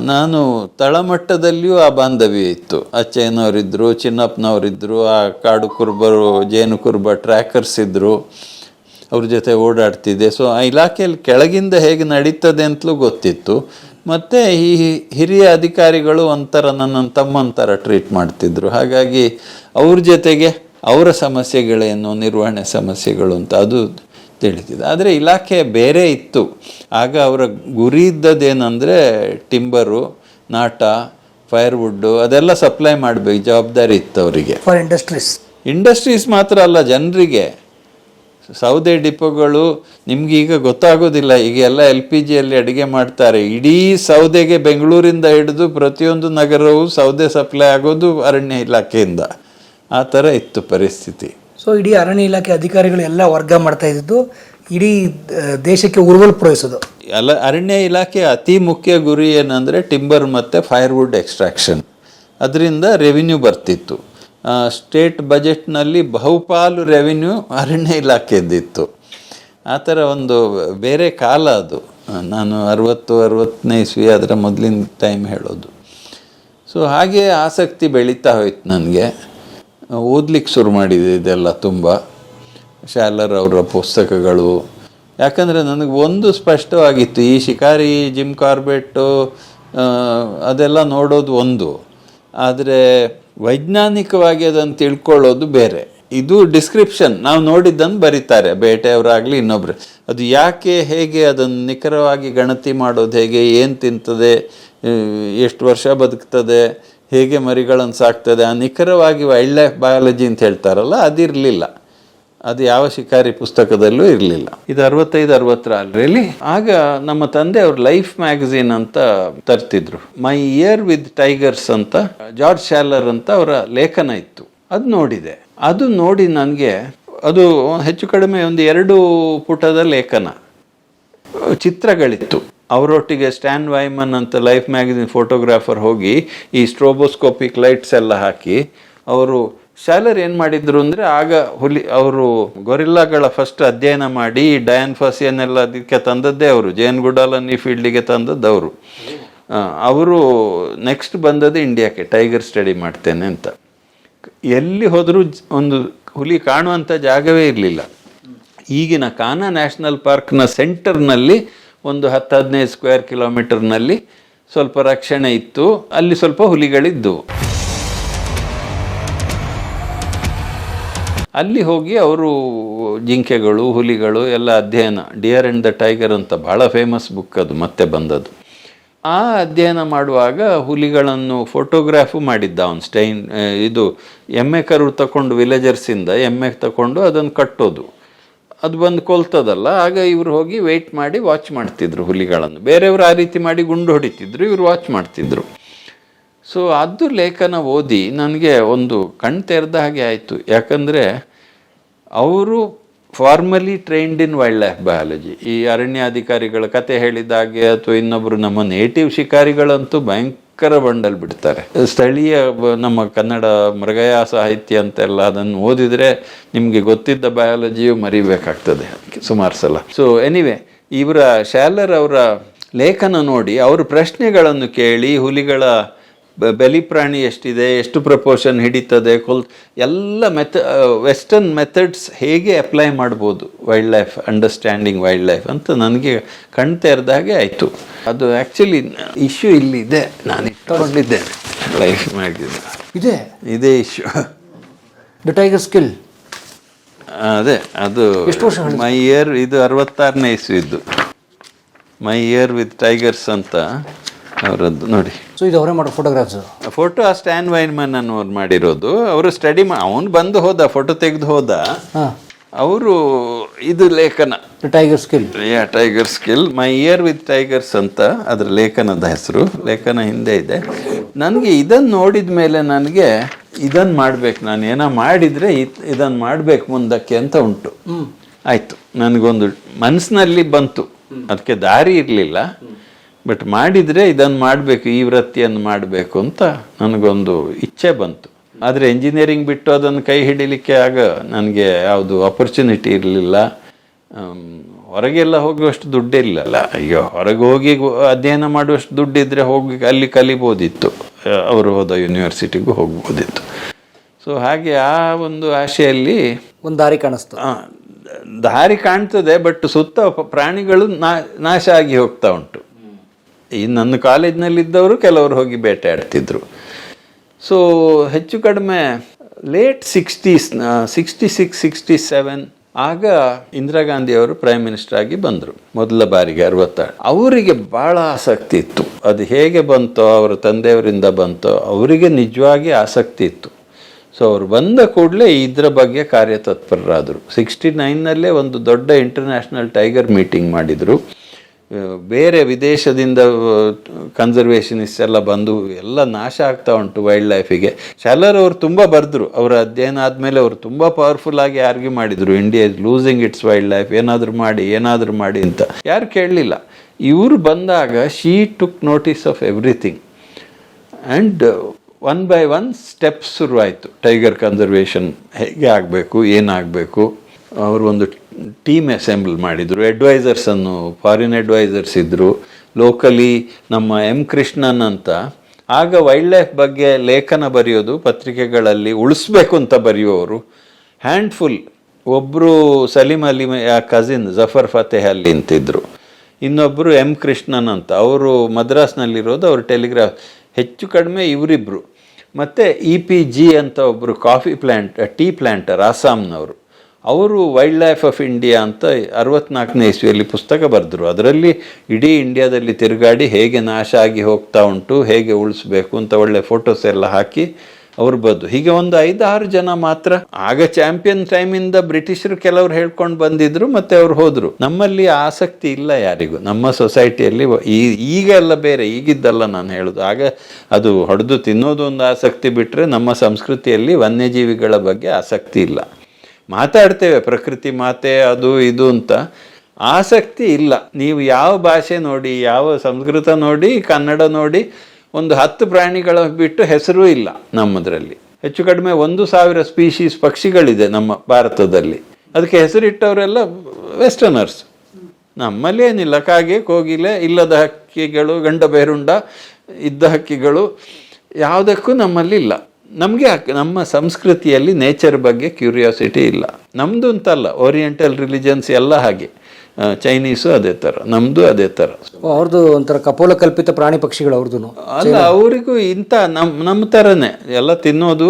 ನಾನು ತಳಮಟ್ಟದಲ್ಲಿಯೂ ಆ ಬಾಂಧವ್ಯ ಇತ್ತು. ಅಚ್ಚಯ್ಯನವರಿದ್ದರು ಚಿನ್ನಪ್ಪನವರಿದ್ದರು ಆ ಕಾಡು ಕುರುಬರು, ಜೇನು ಕುರುಬ ಟ್ರ್ಯಾಕರ್ಸ್ ಇದ್ದರು ಅವ್ರ ಜೊತೆ ಓಡಾಡ್ತಿದ್ದೆ. ಸೊ ಆ ಇಲಾಖೆಯಲ್ಲಿ ಕೆಳಗಿಂದ ಹೇಗೆ ನಡೀತದೆ ಅಂತಲೂ ಗೊತ್ತಿತ್ತು. ಮತ್ತು ಈ ಹಿರಿಯ ಅಧಿಕಾರಿಗಳು ಒಂಥರ ನನ್ನ ತಮ್ಮನ ಥರ ಟ್ರೀಟ್ ಮಾಡ್ತಿದ್ರು. ಹಾಗಾಗಿ ಅವ್ರ ಜೊತೆಗೆ ಅವರ ಸಮಸ್ಯೆಗಳೇನು, ನಿರ್ವಹಣೆ ಸಮಸ್ಯೆಗಳು ಅಂತ, ಅದು ತಿಳಿತಿದೆ ಆದರೆ ಇಲಾಖೆ ಬೇರೆ ಇತ್ತು. ಆಗ ಅವರ ಗುರಿ ಇದ್ದದ್ದೇನೆಂದರೆ ಟಿಂಬರು ನಾಟ ಫೈರ್ವುಡ್ಡು ಅದೆಲ್ಲ ಸಪ್ಲೈ ಮಾಡಬೇಕು ಜವಾಬ್ದಾರಿ ಇತ್ತು ಅವರಿಗೆ. ಫಾರ್ ಇಂಡಸ್ಟ್ರೀಸ್ ಇಂಡಸ್ಟ್ರೀಸ್ ಮಾತ್ರ ಅಲ್ಲ ಜನರಿಗೆ. ಸೌದೆ ಡಿಪೋಗಳು ನಿಮ್ಗೆ ಈಗ ಗೊತ್ತಾಗೋದಿಲ್ಲ ಈಗ ಎಲ್ಲ ಎಲ್ ಪಿ ಜಿಯಲ್ಲಿ ಅಡುಗೆ ಮಾಡ್ತಾರೆ. ಇಡೀ ಸೌದೆಗೆ ಬೆಂಗಳೂರಿಂದ ಹಿಡಿದು ಪ್ರತಿಯೊಂದು ನಗರವು ಸೌದೆ ಸಪ್ಲೈ ಆಗೋದು ಅರಣ್ಯ ಇಲಾಖೆಯಿಂದ. ಆ ಥರ ಇತ್ತು ಪರಿಸ್ಥಿತಿ. ಸೊ ಇಡೀ ಅರಣ್ಯ ಇಲಾಖೆ ಅಧಿಕಾರಿಗಳು ಎಲ್ಲ ವರ್ಗ ಮಾಡ್ತಾ ಇದ್ದಿದ್ದು, ಇಡೀ ದೇಶಕ್ಕೆ ಉರುವಲ್ ಪೂರೈಸೋದು. ಅಲ್ಲ, ಅರಣ್ಯ ಇಲಾಖೆ ಅತಿ ಮುಖ್ಯ ಗುರಿ ಏನಂದರೆ ಟಿಂಬರ್ ಮತ್ತು ಫೈರ್ವುಡ್ ಎಕ್ಸ್ಟ್ರಾಕ್ಷನ್. ಅದರಿಂದ ರೆವಿನ್ಯೂ ಬರ್ತಿತ್ತು. ಸ್ಟೇಟ್ ಬಜೆಟ್ನಲ್ಲಿ ಬಹುಪಾಲು ರೆವಿನ್ಯೂ ಅರಣ್ಯ ಇಲಾಖೆದ್ದಿತ್ತು. ಆ ಥರ ಒಂದು ಬೇರೆ ಕಾಲ ಅದು. ನಾನು ಅರವತ್ತು, ಅರವತ್ತನೇ ಇಸ್ವಿ ಅದರ ಮೊದಲಿನ ಟೈಮ್ ಹೇಳೋದು. ಸೊ ಹಾಗೆ ಆಸಕ್ತಿ ಬೆಳೀತಾ ಹೋಯ್ತು ನನಗೆ. ಓದ್ಲಿಕ್ಕೆ ಶುರು ಮಾಡಿದೆ ಇದೆಲ್ಲ ತುಂಬ. ಶಾಲರ್ ಅವರ ಪುಸ್ತಕಗಳು. ಯಾಕಂದರೆ ನನಗೆ ಒಂದು ಸ್ಪಷ್ಟವಾಗಿತ್ತು, ಈ ಶಿಕಾರಿ, ಜಿಮ್ ಕಾರ್ಬೆಟ್ಟು ಅದೆಲ್ಲ ನೋಡೋದು ಒಂದು. ಆದರೆ ವೈಜ್ಞಾನಿಕವಾಗಿ ಅದನ್ನು ತಿಳ್ಕೊಳ್ಳೋದು ಬೇರೆ. ಇದು ಡಿಸ್ಕ್ರಿಪ್ಷನ್. ನಾವು ನೋಡಿದ್ದನ್ನು ಬರೀತಾರೆ. ಬೇಟೆಯವರಾಗಲಿ ಇನ್ನೊಬ್ರು. ಅದು ಯಾಕೆ, ಹೇಗೆ ಅದನ್ನು ನಿಖರವಾಗಿ ಗಣತಿ ಮಾಡೋದು, ಹೇಗೆ, ಏನು ತಿಂತದೆ ಎಷ್ಟು ವರ್ಷ ಬದುಕ್ತದೆ ಹೇಗೆ ಮರಿಗಳನ್ನು ಸಾಕ್ತದೆ, ಆ ನಿಖರವಾಗಿ ವೈಲ್ಡ್ ಲೈಫ್ ಬಯಾಲಜಿ ಅಂತ ಹೇಳ್ತಾರಲ್ಲ, ಅದಿರಲಿಲ್ಲ. ಅದು ಯಾವ ಶಿಕಾರಿ ಪುಸ್ತಕದಲ್ಲೂ ಇರಲಿಲ್ಲ. ಇದು ಅರವತ್ತೈದು ಅರವತ್ತರ ಅಲ್ಲಿ ಆಗ ನಮ್ಮ ತಂದೆ ಅವ್ರ ಲೈಫ್ ಮ್ಯಾಗಝೀನ್ ಅಂತ ತರ್ತಿದ್ರು. ಮೈ ಇಯರ್ ವಿತ್ ಟೈಗರ್ಸ್ ಅಂತ ಜಾರ್ಜ್ ಶಾಲರ್ ಅಂತ ಅವರ ಲೇಖನ ಇತ್ತು. ಅದು ನೋಡಿದೆ. ಅದು ನೋಡಿ ನನಗೆ ಅದು ಹೆಚ್ಚು ಕಡಿಮೆ ಒಂದು ಎರಡು ಪುಟದ ಲೇಖನ, ಚಿತ್ರಗಳಿತ್ತು. ಅವರೊಟ್ಟಿಗೆ ಸ್ಟ್ಯಾನ್ ವೈಮನ್ ಅಂತ ಲೈಫ್ ಮ್ಯಾಗಝಿನ್ ಫೋಟೋಗ್ರಾಫರ್ ಹೋಗಿ ಈ ಸ್ಟ್ರೋಬೋಸ್ಕೋಪಿಕ್ ಲೈಟ್ಸ್ ಎಲ್ಲ ಹಾಕಿ, ಅವರು ಶಾಲರ್ ಏನು ಮಾಡಿದ್ರು ಅಂದರೆ ಆಗ ಹುಲಿ, ಅವರು ಗೊರಿಲ್ಲಾಗಳ ಫಸ್ಟ್ ಅಧ್ಯಯನ ಮಾಡಿ ಡಯಾನ್ ಫಸಿಯನ್ನೆಲ್ಲ ಅದಕ್ಕೆ ತಂದದ್ದೇ ಅವರು ಜೇನ್ ಗುಡಾಲನ್ ಈ ಫೀಲ್ಡಿಗೆ ತಂದದ್ದು ಅವರು. ಅವರು ನೆಕ್ಸ್ಟ್ ಬಂದದ್ದು ಇಂಡಿಯಾಕ್ಕೆ ಟೈಗರ್ ಸ್ಟಡಿ ಮಾಡ್ತೇನೆ ಅಂತ. ಎಲ್ಲಿ ಹೋದರೂ ಒಂದು ಹುಲಿ ಕಾಣುವಂಥ ಜಾಗವೇ ಇರಲಿಲ್ಲ. ಈಗಿನ ಕಾನಾ ನ್ಯಾಷನಲ್ ಪಾರ್ಕ್ನ ಸೆಂಟರ್ನಲ್ಲಿ ಒಂದು ಹತ್ತು ಹದಿನೈದು ಸ್ಕ್ವೇರ್ ಕಿಲೋಮೀಟರ್ನಲ್ಲಿ ಸ್ವಲ್ಪ ರಕ್ಷಣೆ ಇತ್ತು, ಅಲ್ಲಿ ಸ್ವಲ್ಪ ಹುಲಿಗಳಿದ್ದವು. ಅಲ್ಲಿ ಹೋಗಿ ಅವರು ಜಿಂಕೆಗಳು, ಹುಲಿಗಳು, ಎಲ್ಲ ಅಧ್ಯಯನ ಡಿಯರ್ ಆ್ಯಂಡ್ ದ ಟೈಗರ್ ಅಂತ ಭಾಳ ಫೇಮಸ್ ಬುಕ್ ಅದು, ಮತ್ತೆ ಬಂದದ್ದು. ಆ ಅಧ್ಯಯನ ಮಾಡುವಾಗ ಹುಲಿಗಳನ್ನು ಫೋಟೋಗ್ರಾಫು ಮಾಡಿದ್ದ ಅವನು ಸ್ಟೈನ್ ಇದು ಎಮ್ಮೆ ಕರು ತಗೊಂಡು ವಿಲೇಜರ್ಸಿಂದ ಎಮ್ಮೆ ತಗೊಂಡು ಅದನ್ನು ಕಟ್ಟೋದು. ಅದು ಬಂದು ಕೊಲ್ತದಲ್ಲ, ಆಗ ಇವರು ಹೋಗಿ ವೆಯ್ಟ್ ಮಾಡಿ ವಾಚ್ ಮಾಡ್ತಿದ್ರು ಹುಲಿಗಳನ್ನು. ಬೇರೆಯವರು ಆ ರೀತಿ ಮಾಡಿ ಗುಂಡು ಹೊಡಿತಿದ್ರು, ಇವರು ವಾಚ್ ಮಾಡ್ತಿದ್ರು. ಸೊ ಅದು ಲೇಖನ ಓದಿ ನನಗೆ ಒಂದು ಕಣ್ ತೆರೆದ ಹಾಗೆ ಆಯಿತು. ಯಾಕಂದರೆ, ಅವರು formally trained in wildlife biology ಈ ಅರಣ್ಯಾಧಿಕಾರಿಗಳ ಕತೆ ಹೇಳಿದ ಹಾಗೆ, ಅಥವಾ ಇನ್ನೊಬ್ಬರು ನಮ್ಮ ನೇಟಿವ್ ಶಿಕಾರಿಗಳಂತೂ ಭಯಂಕರ ಬಂಡಲ್ ಬಿಡ್ತಾರೆ. ಸ್ಥಳೀಯ ನಮ್ಮ ಕನ್ನಡ ಮೃಗಯಾ ಸಾಹಿತ್ಯ ಅಂತೆಲ್ಲ ಅದನ್ನು ಓದಿದರೆ ನಿಮಗೆ ಗೊತ್ತಿದ್ದ ಬಯಾಲಜಿಯು ಮರಿಬೇಕಾಗ್ತದೆ ಸುಮಾರು ಸಲ. ಸೊ ಎನಿವೆ ಇವರ ಶಾಲರ್ ಅವರ ಲೇಖನ ನೋಡಿ, ಅವರು ಪ್ರಶ್ನೆಗಳನ್ನು ಕೇಳಿ ಹುಲಿಗಳ ಬಲಿ ಪ್ರಾಣಿ ಎಷ್ಟಿದೆ ಎಷ್ಟು ಪ್ರಪೋರ್ಷನ್ ಹಿಡಿತದೆ ಕೊಲ್ ಎಲ್ಲ ಮೆಥ ವೆಸ್ಟರ್ನ್ ಮೆಥಡ್ಸ್ ಹೇಗೆ ಅಪ್ಲೈ ಮಾಡ್ಬೋದು wildlife understanding wildlife ಅಂತ ನನಗೆ ಕಣ್ ತೆರೆದ ಹಾಗೆ ಆಯಿತು. ಅದು ಆ್ಯಕ್ಚುಲಿ ಇಶ್ಯೂ ಇಲ್ಲಿದೆ. ನಾನು ಇಟ್ಕೊಂಡಿದ್ದೇನೆ ಲೈಫ್ ಮಾಡಿದ ಇದೆ? ಇದೇ ಇಶ್ಯೂ ದ ಟೈಗರ್ ಸ್ಕಿಲ್ ಅದೇ ಅದು ಮೈ ಇಯರ್ ಇದು ಅರವತ್ತಾರನೇ ಇಸ್ವಿದ್ದು. ಮೈ ಇಯರ್ ವಿತ್ ಟೈಗರ್ಸ್ ಅಂತ. ಅವರದ್ದು ನೋಡಿ. ಸೊ ಇದು ಅವರೇ ಮಾಡೋ ಫೋಟೋಗ್ರಾಫ್ಸ್ ಫೋಟೋ ಆ ಸ್ಟ್ಯಾನ್ ವೈನ್ಮನ್ ಅನ್ನೋರು ಮಾಡಿರೋದು. ಅವರು ಸ್ಟಡಿ ಮಾ ಅವನು ಬಂದು ಹೋದ ಫೋಟೋ ತೆಗೆದು ಹೋದ. ಹಾಂ. ಅವರು ಇದು ಲೇಖನ. Tiger skill yeah tiger skill my year with tigers ಅಂತ ಅದರ ಲೇಖನದ ಹೆಸರು. ಲೇಖನ ಹಿಂದೆ ಇದೆ. ನನಗೆ ಇದನ್ನು ನೋಡಿದ ಮೇಲೆ ನನಗೆ ಇದನ್ನು ಮಾಡಬೇಕು. ನಾನು ಏನೋ ಮಾಡಿದರೆ ಇದನ್ನು ಮಾಡಬೇಕು ಮುಂದಕ್ಕೆ ಅಂತ ಉಂಟು. ಆಯಿತು. ನನಗೊಂದು ಮನಸ್ಸಿನಲ್ಲಿ ಬಂತು. ಅದಕ್ಕೆ ದಾರಿ ಇರಲಿಲ್ಲ. ಬಟ್ ಮಾಡಿದರೆ ಇದನ್ನು ಮಾಡಬೇಕು ಈ ವೃತ್ತಿಯನ್ನು ಮಾಡಬೇಕು ಅಂತ ನನಗೊಂದು ಇಚ್ಛೆ ಬಂತು. ಆದರೆ ಎಂಜಿನಿಯರಿಂಗ್ ಬಿಟ್ಟು ಅದನ್ನು ಕೈ ಹಿಡಿಲಿಕ್ಕೆ ಆಗ ನನಗೆ ಯಾವುದು ಆಪರ್ಚುನಿಟಿ ಇರಲಿಲ್ಲ. ಹೊರಗೆಲ್ಲ ಹೋಗುವಷ್ಟು ದುಡ್ಡೇ ಇಲ್ಲಲ್ಲ ಅಯ್ಯೋ ಹೊರಗೆ ಹೋಗಿ ಅಧ್ಯಯನ ಮಾಡುವಷ್ಟು ದುಡ್ಡಿದ್ದರೆ ಹೋಗಿ ಅಲ್ಲಿ ಕಲಿಬೋದಿತ್ತು. ಅವರು ಹೋದ ಯೂನಿವರ್ಸಿಟಿಗೂ ಹೋಗ್ಬೋದಿತ್ತು. ಸೊ ಹಾಗೆ ಆ ಒಂದು ಆಶೆಯಲ್ಲಿ ಒಂದು ದಾರಿ ಕಾಣಿಸ್ತು. ದಾರಿ ಕಾಣ್ತದೆ ಬಟ್ ಸುತ್ತ ಪ್ರಾಣಿಗಳು ನಾ ನಾಶ ಆಗಿ ಹೋಗ್ತಾ ಉಂಟು. ಈ ನನ್ನ ಕಾಲೇಜ್ನಲ್ಲಿದ್ದವರು ಕೆಲವರು ಹೋಗಿ ಬೇಟೆಯಾಡ್ತಿದ್ರು ಸೊ ಹೆಚ್ಚು ಕಡಿಮೆ late sixties sixty six sixty seven ಆಗ ಇಂದಿರಾ ಗಾಂಧಿ ಅವರು ಪ್ರೈಮ್ ಮಿನಿಸ್ಟರ್ ಆಗಿ ಬಂದರು. ಮೊದಲ ಬಾರಿಗೆ ಅರವತ್ತಾರು. ಅವರಿಗೆ ಭಾಳ ಆಸಕ್ತಿ ಇತ್ತು. ಅದು ಹೇಗೆ ಬಂತೋ, ಅವರ ತಂದೆಯವರಿಂದ ಬಂತೋ, ಅವರಿಗೆ ನಿಜವಾಗಿ ಆಸಕ್ತಿ ಇತ್ತು. ಸೊ ಅವರು ಬಂದ ಕೂಡಲೇ ಇದರ ಬಗ್ಗೆ ಕಾರ್ಯತತ್ಪರರಾದರು. ಸಿಕ್ಸ್ಟಿ ನೈನ್ನಲ್ಲೇ ಒಂದು ದೊಡ್ಡ ಇಂಟರ್ನ್ಯಾಷನಲ್ ಟೈಗರ್ ಮೀಟಿಂಗ್ ಮಾಡಿದರು. ಬೇರೆ ವಿದೇಶದಿಂದ ಕನ್ಸರ್ವೇಷನಿಸ್ಟ್ ಎಲ್ಲ ಬಂದು ಎಲ್ಲ ನಾಶ ಆಗ್ತಾ ಉಂಟು ವೈಲ್ಡ್ ಲೈಫಿಗೆ ಶಾಲರ್ ಅವರು ತುಂಬ ಬರೆದ್ರು. ಅವರ ಅಧ್ಯಯನ ಆದಮೇಲೆ ಅವರು ತುಂಬ ಪವರ್ಫುಲ್ ಆಗಿ ಆರ್ಗ್ಯೂ ಮಾಡಿದರು. India is losing its wildlife ಏನಾದರೂ ಮಾಡಿ ಏನಾದರೂ ಮಾಡಿ ಅಂತ. ಯಾರು ಕೇಳಲಿಲ್ಲ. ಇವರು ಬಂದಾಗ she took notice of everything and one by one steps ಶುರುವಾಯಿತು. ಟೈಗರ್ ಕನ್ಸರ್ವೇಷನ್ ಹೇಗೆ ಆಗಬೇಕು, ಏನಾಗಬೇಕು? ಅವರು ಒಂದು ಟೀಮ್ ಅಸೆಂಬಲ್ ಮಾಡಿದರು. ಅಡ್ವೈಸರ್ಸನ್ನು ಫಾರಿನ್ ಅಡ್ವೈಸರ್ಸ್ ಇದ್ದರು ಲೋಕಲಿ ನಮ್ಮ ಎಂ ಕೃಷ್ಣನ್ ಅಂತ. ಆಗ ವೈಲ್ಡ್ ಲೈಫ್ ಬಗ್ಗೆ ಲೇಖನ ಬರೆಯೋದು, ಪತ್ರಿಕೆಗಳಲ್ಲಿ ಉಳಿಸ್ಬೇಕು ಅಂತ ಬರೆಯುವವರು. ಹ್ಯಾಂಡ್ಫುಲ್ ಒಬ್ಬರು ಸಲೀಮ್ ಅಲಿ ಕಸಿನ್ ಜಫರ್ ಫತೇಹ್ ಅಲ್ಲಿ ಅಂತಿದ್ರು. ಇನ್ನೊಬ್ಬರು ಎಂ ಕೃಷ್ಣನ್ ಅಂತ. ಅವರು ಮದ್ರಾಸ್ನಲ್ಲಿರೋದು, ಅವರು ಟೆಲಿಗ್ರಾಫ್ ಹೆಚ್ಚು ಕಡಿಮೆ ಇವರಿಬ್ಬರು ಮತ್ತು ಇ ಪಿ ಜಿ ಅಂತ ಒಬ್ಬರು ಕಾಫಿ ಪ್ಲ್ಯಾಂಟ್ ಟೀ ಪ್ಲ್ಯಾಂಟರ್ ಆಸಾಮ್ನವರು ಅವರು ವೈಲ್ಡ್ ಲೈಫ್ ಆಫ್ ಇಂಡಿಯಾ ಅಂತ ಅರವತ್ನಾಲ್ಕನೇ ಇಸ್ವಿಯಲ್ಲಿ ಪುಸ್ತಕ ಬರೆದ್ರು. ಅದರಲ್ಲಿ ಇಡೀ ಇಂಡಿಯಾದಲ್ಲಿ ತಿರುಗಾಡಿ ಹೇಗೆ ನಾಶ ಆಗಿ ಹೋಗ್ತಾ ಉಂಟು, ಹೇಗೆ ಉಳಿಸ್ಬೇಕು ಅಂತ ಒಳ್ಳೆ ಫೋಟೋಸ್ ಎಲ್ಲ ಹಾಕಿ ಅವ್ರು ಬಂದು ಹೀಗೆ ಒಂದು ಐದಾರು ಜನ ಮಾತ್ರ. ಆಗ ಚಾಂಪಿಯನ್ ಟೈಮಿಂದ ಬ್ರಿಟಿಷರು ಕೆಲವರು ಹೇಳ್ಕೊಂಡು ಬಂದಿದ್ರು ಮತ್ತೆ ಅವ್ರು ಹೋದರು. ನಮ್ಮಲ್ಲಿ ಆಸಕ್ತಿ ಇಲ್ಲ ಯಾರಿಗೂ. ನಮ್ಮ ಸೊಸೈಟಿಯಲ್ಲಿ ಈ ಈಗ ಎಲ್ಲ ಬೇರೆ, ಈಗಿದ್ದಲ್ಲ ನಾನು ಹೇಳೋದು. ಆಗ ಅದು ಹೊಡೆದು ತಿನ್ನೋದು ಒಂದು ಆಸಕ್ತಿ ಬಿಟ್ಟರೆ ನಮ್ಮ ಸಂಸ್ಕೃತಿಯಲ್ಲಿ ವನ್ಯಜೀವಿಗಳ ಬಗ್ಗೆ ಆಸಕ್ತಿ ಇಲ್ಲ. ಮಾತಾಡ್ತೇವೆ, ಪ್ರಕೃತಿ ಮಾತೆ, ಅದು ಇದು ಅಂತ. ಆಸಕ್ತಿ ಇಲ್ಲ. ನೀವು ಯಾವ ಭಾಷೆ ನೋಡಿ, ಯಾವ ಸಂಸ್ಕೃತ ನೋಡಿ, ಕನ್ನಡ ನೋಡಿ, ಒಂದು ಹತ್ತು ಪ್ರಾಣಿಗಳ ಬಿಟ್ಟು ಹೆಸರು ಇಲ್ಲ ನಮ್ಮದರಲ್ಲಿ. ಹೆಚ್ಚು ಕಡಿಮೆ ಒಂದು ಸಾವಿರ ಸ್ಪೀಶೀಸ್ ಪಕ್ಷಿಗಳಿದೆ ನಮ್ಮ ಭಾರತದಲ್ಲಿ. ಅದಕ್ಕೆ ಹೆಸರಿಟ್ಟವರೆಲ್ಲ ವೆಸ್ಟರ್ನರ್ಸ್ ನಮ್ಮಲ್ಲಿ ಏನಿಲ್ಲ, ಕಾಗೆ, ಕೋಗಿಲೆ, ಇಲ್ಲದ ಹಕ್ಕಿಗಳು, ಗಂಡ ಬೇರುಂಡ, ಇದ್ದ ಹಕ್ಕಿಗಳು ಯಾವುದಕ್ಕೂ ನಮ್ಮಲ್ಲಿ ಇಲ್ಲ. ನಮಗೆ ನಮ್ಮ ಸಂಸ್ಕೃತಿಯಲ್ಲಿ ನೇಚರ್ ಬಗ್ಗೆ ಕ್ಯೂರಿಯಾಸಿಟಿ ಇಲ್ಲ. ನಮ್ಮದು ಅಂತಲ್ಲ ಓರಿಯೆಂಟಲ್ ರಿಲಿಜನ್ಸ್ ಎಲ್ಲ ಹಾಗೆ. ಚೈನೀಸು ಅದೇ ಥರ ನಮ್ಮದು ಅದೇ ಥರ ಅವ್ರದ್ದು ಒಂಥರ ಕಪೋಲ ಕಲ್ಪಿತ ಪ್ರಾಣಿ ಪಕ್ಷಿಗಳು ಅವ್ರದ್ದು ಅಲ್ಲ ಅವರಿಗೂ ಇಂಥ ನಮ್ಮ ನಮ್ಮ ಥರನೇ ಎಲ್ಲ ತಿನ್ನೋದು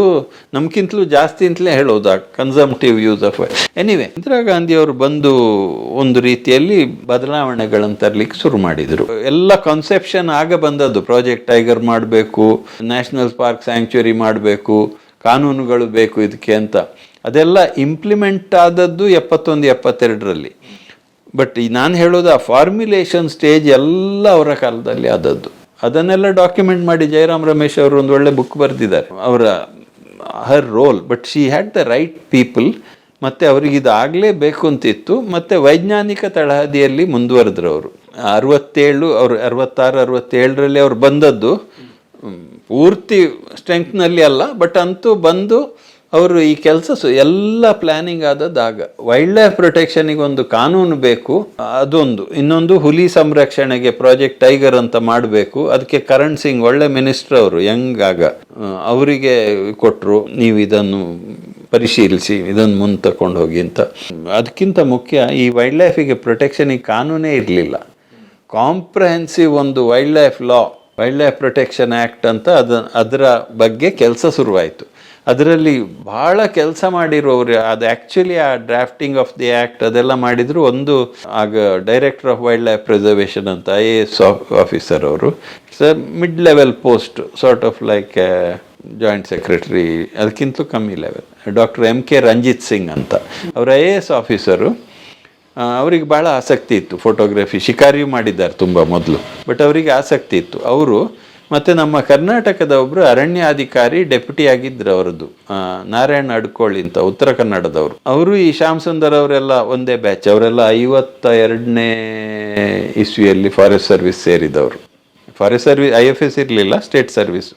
ನಮ್ಗಿಂತಲೂ ಜಾಸ್ತಿ ಅಂತಲೇ ಹೇಳೋದು consumptive use of anyway Indira Gandhi ಅವರು ಬಂದು ಒಂದು ರೀತಿಯಲ್ಲಿ ಬದಲಾವಣೆಗಳನ್ನು ತರಲಿಕ್ಕೆ ಶುರು ಮಾಡಿದರು. ಎಲ್ಲ ಕಾನ್ಸೆಪ್ಷನ್ ಆಗ ಬಂದದ್ದು ಪ್ರಾಜೆಕ್ಟ್ ಟೈಗರ್ ಮಾಡಬೇಕು ನ್ಯಾಷನಲ್ ಪಾರ್ಕ್ ಸ್ಯಾಂಕ್ಚುರಿ ಮಾಡಬೇಕು ಕಾನೂನುಗಳು ಬೇಕು ಇದಕ್ಕೆ ಅಂತ. ಅದೆಲ್ಲ ಇಂಪ್ಲಿಮೆಂಟ್ ಆದದ್ದು ಎಪ್ಪತ್ತೊಂದು ಎಪ್ಪತ್ತೆರಡರಲ್ಲಿ. ಬಟ್ ನಾನು ಹೇಳೋದು ಆ ಫಾರ್ಮ್ಯುಲೇಷನ್ ಸ್ಟೇಜ್ ಎಲ್ಲ ಅವರ ಕಾಲದಲ್ಲಿ ಆದದ್ದು. ಅದನ್ನೆಲ್ಲ ಡಾಕ್ಯುಮೆಂಟ್ ಮಾಡಿ ಜಯರಾಮ್ ರಮೇಶ್ ಅವರು ಒಂದು ಒಳ್ಳೆ ಬುಕ್ ಬರೆದಿದ್ದಾರೆ. ಅವರ her role but she had the right people ಮತ್ತು ಅವರಿಗೆ ಇದಾಗಲೇ ಆಗಲೇಬೇಕು ಅಂತಿತ್ತು ಮತ್ತು ವೈಜ್ಞಾನಿಕ ತಳಹದಿಯಲ್ಲಿ ಮುಂದುವರೆದ್ರು ಅವರು ಅರವತ್ತೇಳು, ಅವರು ಅರವತ್ತಾರು, ಅರವತ್ತೇಳರಲ್ಲಿ ಅವ್ರು ಬಂದದ್ದು. ಪೂರ್ತಿ ಸ್ಟ್ರೆಂಗ್ತ್ನಲ್ಲಿ ಅಲ್ಲ ಬಟ್ ಅಂತೂ ಬಂದು ಅವರು ಈ ಕೆಲಸ ಎಲ್ಲ ಪ್ಲಾನಿಂಗ್ ಆದದ್ದಾಗ ವೈಲ್ಡ್ ಲೈಫ್ ಪ್ರೊಟೆಕ್ಷನಿಗೆ ಒಂದು ಕಾನೂನು ಬೇಕು, ಅದೊಂದು. ಇನ್ನೊಂದು ಹುಲಿ ಸಂರಕ್ಷಣೆಗೆ ಪ್ರಾಜೆಕ್ಟ್ ಟೈಗರ್ ಅಂತ ಮಾಡಬೇಕು. ಅದಕ್ಕೆ ಕರಣ್ ಸಿಂಗ್ ಒಳ್ಳೆ ಮಿನಿಸ್ಟರ್ ಅವರು ಯಂಗ್ ಆಗ. ಅವರಿಗೆ ಕೊಟ್ಟರು ನೀವು ಇದನ್ನು ಪರಿಶೀಲಿಸಿ, ಇದನ್ನು ಮುಂದೆ ತಕೊಂಡು ಹೋಗಿ ಅಂತ. ಅದಕ್ಕಿಂತ ಮುಖ್ಯ, ಈ ವೈಲ್ಡ್ ಲೈಫಿಗೆ ಪ್ರೊಟೆಕ್ಷನಿಗೆ ಕಾನೂನೇ ಇರಲಿಲ್ಲ. ಕಾಂಪ್ರಹೆನ್ಸಿವ್ ಒಂದು wildlife law Wildlife Protection Act ಅಂತ ಅದ, ಅದರ ಬಗ್ಗೆ ಕೆಲಸ ಶುರುವಾಯಿತು. ಅದರಲ್ಲಿ ಬಹಳ ಕೆಲಸ ಮಾಡಿರೋರು, ಅದು ಆ್ಯಕ್ಚುಲಿ ಆ ಡ್ರಾಫ್ಟಿಂಗ್ ಆಫ್ ದಿ ಆ್ಯಕ್ಟ್ ಅದೆಲ್ಲ ಮಾಡಿದ್ರು. ಒಂದು ಆಗ director of wildlife preservation ಅಂತ ಐ ಎ ಎಸ್ ಆಫೀಸರ್ ಅವರು. Sir mid level post sort of like joint secretary ಅದಕ್ಕಿಂತಲೂ ಕಮ್ಮಿ level doctor M K Ranjit Singh ಅಂತ. ಅವರು ಐ ಎ ಎಸ್ ಆಫೀಸರು ಅವರಿಗೆ ಭಾಳ ಆಸಕ್ತಿ ಇತ್ತು. ಫೋಟೋಗ್ರಫಿ ಶಿಕಾರಿಯೂ ಮಾಡಿದ್ದಾರೆ ತುಂಬ ಮೊದಲು. ಬಟ್ ಅವರಿಗೆ ಆಸಕ್ತಿ ಇತ್ತು. ಅವರು ಮತ್ತು ನಮ್ಮ ಕರ್ನಾಟಕದ ಒಬ್ಬರು ಅರಣ್ಯಾಧಿಕಾರಿ ಡೆಪ್ಯೂಟಿ ಆಗಿದ್ರು ಅವರದ್ದು ನಾರಾಯಣ ಅಡ್ಕೋಳಿ ಅಂತ ಉತ್ತರ ಕನ್ನಡದವರು. ಅವರು ಈ ಶ್ಯಾಮ್ ಸುಂದರ್ ಅವರೆಲ್ಲ ಒಂದೇ ಬ್ಯಾಚ್. ಅವರೆಲ್ಲ ಐವತ್ತ ಎರಡನೇ ಇಸ್ವಿಯಲ್ಲಿ ಫಾರೆಸ್ಟ್ ಸರ್ವಿಸ್ ಸೇರಿದವರು. Forest service, I F S ಇರಲಿಲ್ಲ, ಸ್ಟೇಟ್ ಸರ್ವಿಸ್.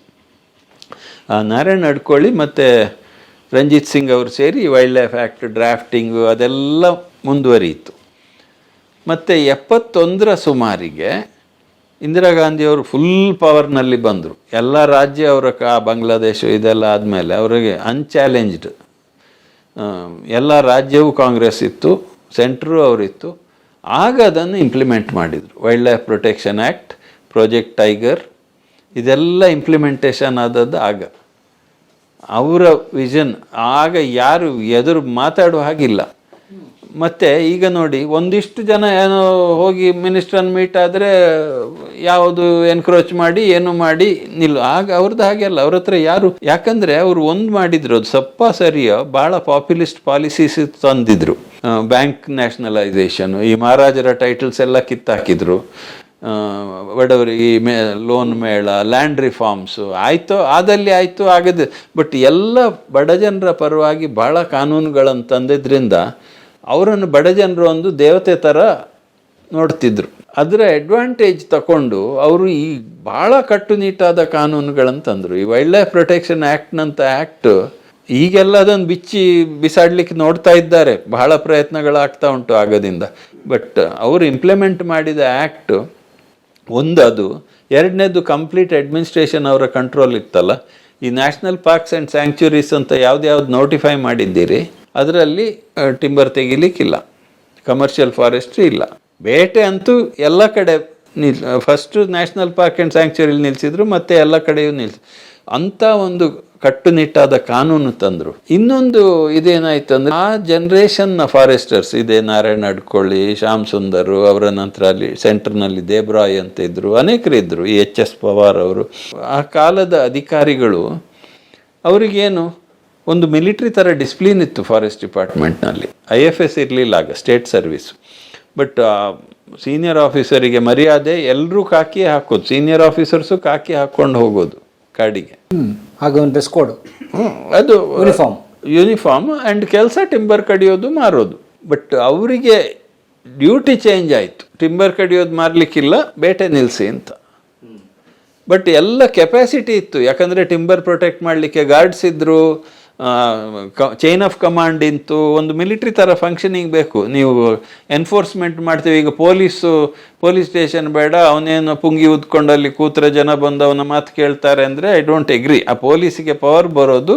ನಾರಾಯಣ್ ಅಡ್ಕೊಳ್ಳಿ ಮತ್ತು ರಂಜಿತ್ ಸಿಂಗ್ ಅವರು ಸೇರಿ ವೈಲ್ಡ್ ಲೈಫ್ ಆ್ಯಕ್ಟ್ ಡ್ರಾಫ್ಟಿಂಗು ಅದೆಲ್ಲ ಮುಂದುವರಿಯಿತು. ಮತ್ತು ಎಪ್ಪತ್ತೊಂದರ ಸುಮಾರಿಗೆ ಇಂದಿರಾ ಗಾಂಧಿಯವರು ಫುಲ್ ಪವರ್ನಲ್ಲಿ ಬಂದರು. ಎಲ್ಲ ರಾಜ್ಯ ಅವರ ಕಾ ಬಾಂಗ್ಲಾದೇಶ ಇದೆಲ್ಲ ಆದಮೇಲೆ ಅವರಿಗೆ ಅನ್ಚಾಲೆಂಜ್ಡ್ ಎಲ್ಲ ರಾಜ್ಯವೂ ಕಾಂಗ್ರೆಸ್ ಇತ್ತು ಸೆಂಟ್ರೂ ಅವರಿತ್ತು. ಆಗ ಅದನ್ನು ಇಂಪ್ಲಿಮೆಂಟ್ ಮಾಡಿದರು. Wildlife Protection Act Project Tiger ಇದೆಲ್ಲ ಇಂಪ್ಲಿಮೆಂಟೇಷನ್ ಆದದ್ದು ಆಗ. ಅವರ ವಿಷನ್ ಆಗ ಯಾರು ಎದುರು ಮಾತಾಡುವ ಹಾಗಿಲ್ಲ. ಮತ್ತೆ ಈಗ ನೋಡಿ, ಒಂದಿಷ್ಟು ಜನ ಏನೋ ಹೋಗಿ ಮಿನಿಸ್ಟ್ರನ್ನು ಮೀಟ್ ಆದರೆ ಯಾವುದು ಎನ್ಕ್ರೋಚ್ ಮಾಡಿ, ಏನು ಮಾಡಿ ನಿಲ್ಲು. ಆಗ ಅವ್ರದ್ದು ಹಾಗೆ ಅಲ್ಲ, ಅವ್ರ ಹತ್ರ ಯಾರು, ಯಾಕಂದ್ರೆ ಅವರು ಒಂದು ಮಾಡಿದ್ರು, ಅದು ಸಪ್ಪ ಸರಿಯ ಭಾಳ ಪಾಪ್ಯುಲಿಸ್ಟ್ ಪಾಲಿಸೀಸ್ ತಂದಿದ್ರು. ಬ್ಯಾಂಕ್ ನ್ಯಾಷನಲೈಸೇಷನ್ ಈ ಮಹಾರಾಜರ ಟೈಟಲ್ಸ್ ಎಲ್ಲ ಕಿತ್ತಾಕಿದ್ರು. ಬಡವರಿಗೆ ಮೇ ಲೋನ್ ಮೇಳ ಲ್ಯಾಂಡ್ ರಿಫಾರ್ಮ್ಸು ಆಯಿತು, ಆದಲ್ಲಿ ಆಯಿತು, ಆಗದೆ. ಬಟ್ ಎಲ್ಲ ಬಡ ಜನರ ಪರವಾಗಿ ಭಾಳ ಕಾನೂನುಗಳನ್ನು ತಂದಿದ್ರಿಂದ ಅವರನ್ನು ಬಡ ಜನರು ಒಂದು ದೇವತೆ ಥರ ನೋಡ್ತಿದ್ರು. ಅದರ ಅಡ್ವಾಂಟೇಜ್ ತಗೊಂಡು ಅವರು ಈ ಭಾಳ ಕಟ್ಟುನಿಟ್ಟಾದ ಕಾನೂನುಗಳನ್ನು ತಂದರು. ಈ ವೈಲ್ಡ್ ಲೈಫ್ ಪ್ರೊಟೆಕ್ಷನ್ ಆ್ಯಕ್ಟ್ನಂಥ ಆ್ಯಕ್ಟ್ ಈಗೆಲ್ಲ ಅದನ್ನು ಬಿಚ್ಚಿ ಬಿಸಾಡ್ಲಿಕ್ಕೆ ನೋಡ್ತಾ ಇದ್ದಾರೆ. ಬಹಳ ಪ್ರಯತ್ನಗಳಾಗ್ತಾ ಉಂಟು ಆಗದಿಂದ. ಬಟ್ ಅವರು ಇಂಪ್ಲಿಮೆಂಟ್ ಮಾಡಿದ ಆ್ಯಕ್ಟ್ ಒಂದದು ಎರಡನೇದು ಕಂಪ್ಲೀಟ್ ಅಡ್ಮಿನಿಸ್ಟ್ರೇಷನ್ ಅವರ ಕಂಟ್ರೋಲ್ ಇತ್ತಲ್ಲ. ಈ ನ್ಯಾಷನಲ್ ಪಾರ್ಕ್ಸ್ ಆ್ಯಂಡ್ ಸ್ಯಾಂಕ್ಚುರೀಸ್ ಅಂತ ಯಾವ್ದು ನೋಟಿಫೈ ಮಾಡಿದ್ದೀರಿ? ಅದರಲ್ಲಿ ಟಿಂಬರ್ ತೆಗಿಲಿಕ್ಕಿಲ್ಲ. ಕಮರ್ಷಿಯಲ್ ಫಾರೆಸ್ಟ್ರಿ ಇಲ್ಲ. ಬೇಟೆ ಅಂತೂ ಎಲ್ಲ ಕಡೆ ನಿಲ್ ಫಸ್ಟು ನ್ಯಾಷನಲ್ ಪಾರ್ಕ್ ಆ್ಯಂಡ್ ಸ್ಯಾಂಕ್ಚುರಿಲಿ ನಿಲ್ಲಿಸಿದ್ರು ಮತ್ತೆ ಎಲ್ಲ ಕಡೆಯೂ ನಿಲ್ಸಿ ಅಂಥ ಒಂದು ಕಟ್ಟುನಿಟ್ಟಾದ ಕಾನೂನು ತಂದರು. ಇನ್ನೊಂದು ಇದೇನಾಯ್ತು ಅಂದರೆ, ಆ ಜನ್ರೇಷನ್ನ ಫಾರೆಸ್ಟರ್ಸ್ ಇದೆ ನಾರಾಯಣ ಅಡ್ಕೊಳ್ಳಿ, ಶ್ಯಾಮ್ ಸುಂದರು, ಅವರ ನಂತರ ಅಲ್ಲಿ ಸೆಂಟರ್ನಲ್ಲಿ ದೇಬ್ರಾಯ್ ಅಂತ ಇದ್ದರು ಅನೇಕರು ಇದ್ದರು ಎಚ್ ಎಸ್ ಪವಾರ್ ಅವರು. ಆ ಕಾಲದ ಅಧಿಕಾರಿಗಳು, ಅವರಿಗೇನು ಒಂದು ಮಿಲಿಟ್ರಿ ಥರ ಡಿಸ್ಪ್ಲಿನ್ ಇತ್ತು ಫಾರೆಸ್ಟ್ ಡಿಪಾರ್ಟ್ಮೆಂಟ್ನಲ್ಲಿ. ಐ ಎಫ್ ಎಸ್ ಇರಲಿಲ್ಲ ಆಗ ಸ್ಟೇಟ್ ಸರ್ವಿಸ್. ಬಟ್ ಸೀನಿಯರ್ ಆಫೀಸರಿಗೆ ಮರ್ಯಾದೆ ಎಲ್ಲರೂ ಕಾಕಿ ಹಾಕೋದು. ಸೀನಿಯರ್ ಆಫೀಸರ್ಸು ಕಾಕಿ ಹಾಕ್ಕೊಂಡು ಹೋಗೋದು ಕಾಡಿಗೆ. ಹಾಗೆ ಒಂದು ಡ್ರೆಸ್ ಕೋಡ್. ಅದು ಯೂನಿಫಾರ್ಮ್. ಯೂನಿಫಾರ್ಮ್ ಆ್ಯಂಡ್ ಕೆಲಸ ಟಿಂಬರ್ ಕಡಿಯೋದು ಮಾರೋದು. ಬಟ್ ಅವರಿಗೆ ಡ್ಯೂಟಿ ಚೇಂಜ್ ಆಯಿತು. ಟಿಂಬರ್ ಕಡಿಯೋದು ಮಾರಲಿಕ್ಕಿಲ್ಲ ಬೇಟೆ ನಿಲ್ಲಿಸಿ ಅಂತ. ಬಟ್ ಎಲ್ಲ ಕೆಪಾಸಿಟಿ ಇತ್ತು. ಯಾಕಂದರೆ ಟಿಂಬರ್ ಪ್ರೊಟೆಕ್ಟ್ ಮಾಡಲಿಕ್ಕೆ ಗಾರ್ಡ್ಸ್ ಇದ್ದರು ಚೈನ್ ಆಫ್ ಕಮಾಂಡ್ ಇಂತು ಒಂದು ಮಿಲಿಟ್ರಿ ಥರ ಫಂಕ್ಷನಿಂಗ್ ಬೇಕು. ನೀವು ಎನ್ಫೋರ್ಸ್ಮೆಂಟ್ ಮಾಡ್ತೀವಿ. ಈಗ ಪೊಲೀಸು, ಪೊಲೀಸ್ ಸ್ಟೇಷನ್ ಬೇಡ. ಅವನೇನು ಪುಂಗಿ ಉದ್ಕೊಂಡು ಅಲ್ಲಿ ಕೂತ್ರೆ ಜನ ಬಂದು ಅವನ ಮಾತು ಕೇಳ್ತಾರೆ ಅಂದರೆ ಐ ಡೋಂಟ್ ಎಗ್ರಿ ಆ ಪೊಲೀಸಿಗೆ ಪವರ್ ಬರೋದು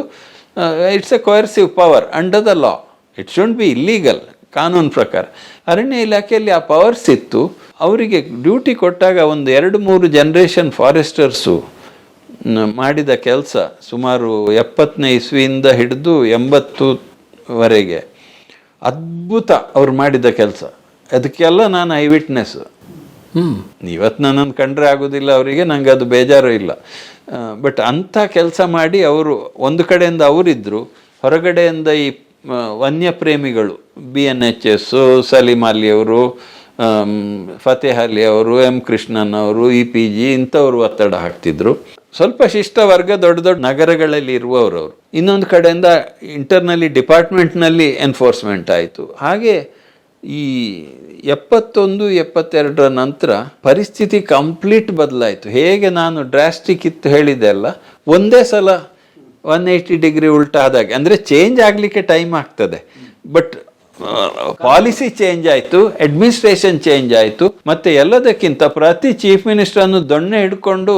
it's a coercive power under the law it shouldn't be illegal ಕಾನೂನು ಪ್ರಕಾರ. ಅರಣ್ಯ ಇಲಾಖೆಯಲ್ಲಿ ಆ ಪವರ್ಸ್ ಇತ್ತು. ಅವರಿಗೆ ಡ್ಯೂಟಿ ಕೊಟ್ಟಾಗ ಒಂದು ಎರಡು ಮೂರು ಜನ್ರೇಷನ್ ಫಾರೆಸ್ಟರ್ಸು ಮಾಡಿದ ಕೆಲಸ ಸುಮಾರು ಎಪ್ಪತ್ತನೇ ಇಸ್ವಿಯಿಂದ ಹಿಡಿದು ಎಂಬತ್ತುವರೆಗೆ. ಅದ್ಭುತ ಅವ್ರು ಮಾಡಿದ ಕೆಲಸ. ಅದಕ್ಕೆಲ್ಲ ನಾನು ಐ ವಿಟ್ನೆಸ್ ಇವತ್ತು ನನ್ನನ್ನು ಕಂಡ್ರೆ ಆಗೋದಿಲ್ಲ ಅವರಿಗೆ ನಂಗೆ ಅದು ಬೇಜಾರು ಇಲ್ಲ. ಬಟ್ ಅಂಥ ಕೆಲಸ ಮಾಡಿ ಅವರು ಒಂದು ಕಡೆಯಿಂದ ಅವರಿದ್ದರು ಹೊರಗಡೆಯಿಂದ ಈ ವನ್ಯಪ್ರೇಮಿಗಳು ವನ್ಯ ಪ್ರೇಮಿಗಳು B N H S Salim Ali ಅವರು ಫತೇಹ್ ಅಲಿ ಅವರು ಎಂ ಕೃಷ್ಣನ್ ಅವರು ಇ ಪಿ ಜಿ ಇಂಥವ್ರು ಒತ್ತಡ ಹಾಕ್ತಿದ್ರು. ಸ್ವಲ್ಪ ಶಿಷ್ಟ ವರ್ಗ ದೊಡ್ಡ ದೊಡ್ಡ ನಗರಗಳಲ್ಲಿ ಇರುವವರು ಅವರು. ಇನ್ನೊಂದು ಕಡೆಯಿಂದ ಇಂಟರ್ನಲಿ ಡಿಪಾರ್ಟ್ಮೆಂಟ್ನಲ್ಲಿ ಎನ್ಫೋರ್ಸ್ಮೆಂಟ್ ಆಯಿತು. ಹಾಗೆ ಈ ಎಪ್ಪತ್ತೊಂದು, ಎಪ್ಪತ್ತೆರಡರ ನಂತರ ಪರಿಸ್ಥಿತಿ ಕಂಪ್ಲೀಟ್ ಬದಲಾಯಿತು. ಹೇಗೆ ನಾನು ಡ್ರಾಸ್ಟಿಕ್ ಇತ್ತು ಹೇಳಿದೆ ಅಲ್ಲ. ಒಂದೇ ಸಲ ಒನ್ ಏಯ್ಟಿ ಡಿಗ್ರಿ ಉಲ್ಟಾದಾಗ. ಅಂದರೆ ಚೇಂಜ್ ಆಗಲಿಕ್ಕೆ ಟೈಮ್ ಆಗ್ತದೆ. ಬಟ್ ಪಾಲಿಸಿ ಚೇಂಜ್ ಆಯಿತು ಅಡ್ಮಿನಿಸ್ಟ್ರೇಷನ್ ಚೇಂಜ್ ಆಯಿತು ಮತ್ತೆ ಎಲ್ಲದಕ್ಕಿಂತ ಪ್ರತಿ ಚೀಫ್ ಅನ್ನು ದೊಣ್ಣೆ ಹಿಡ್ಕೊಂಡು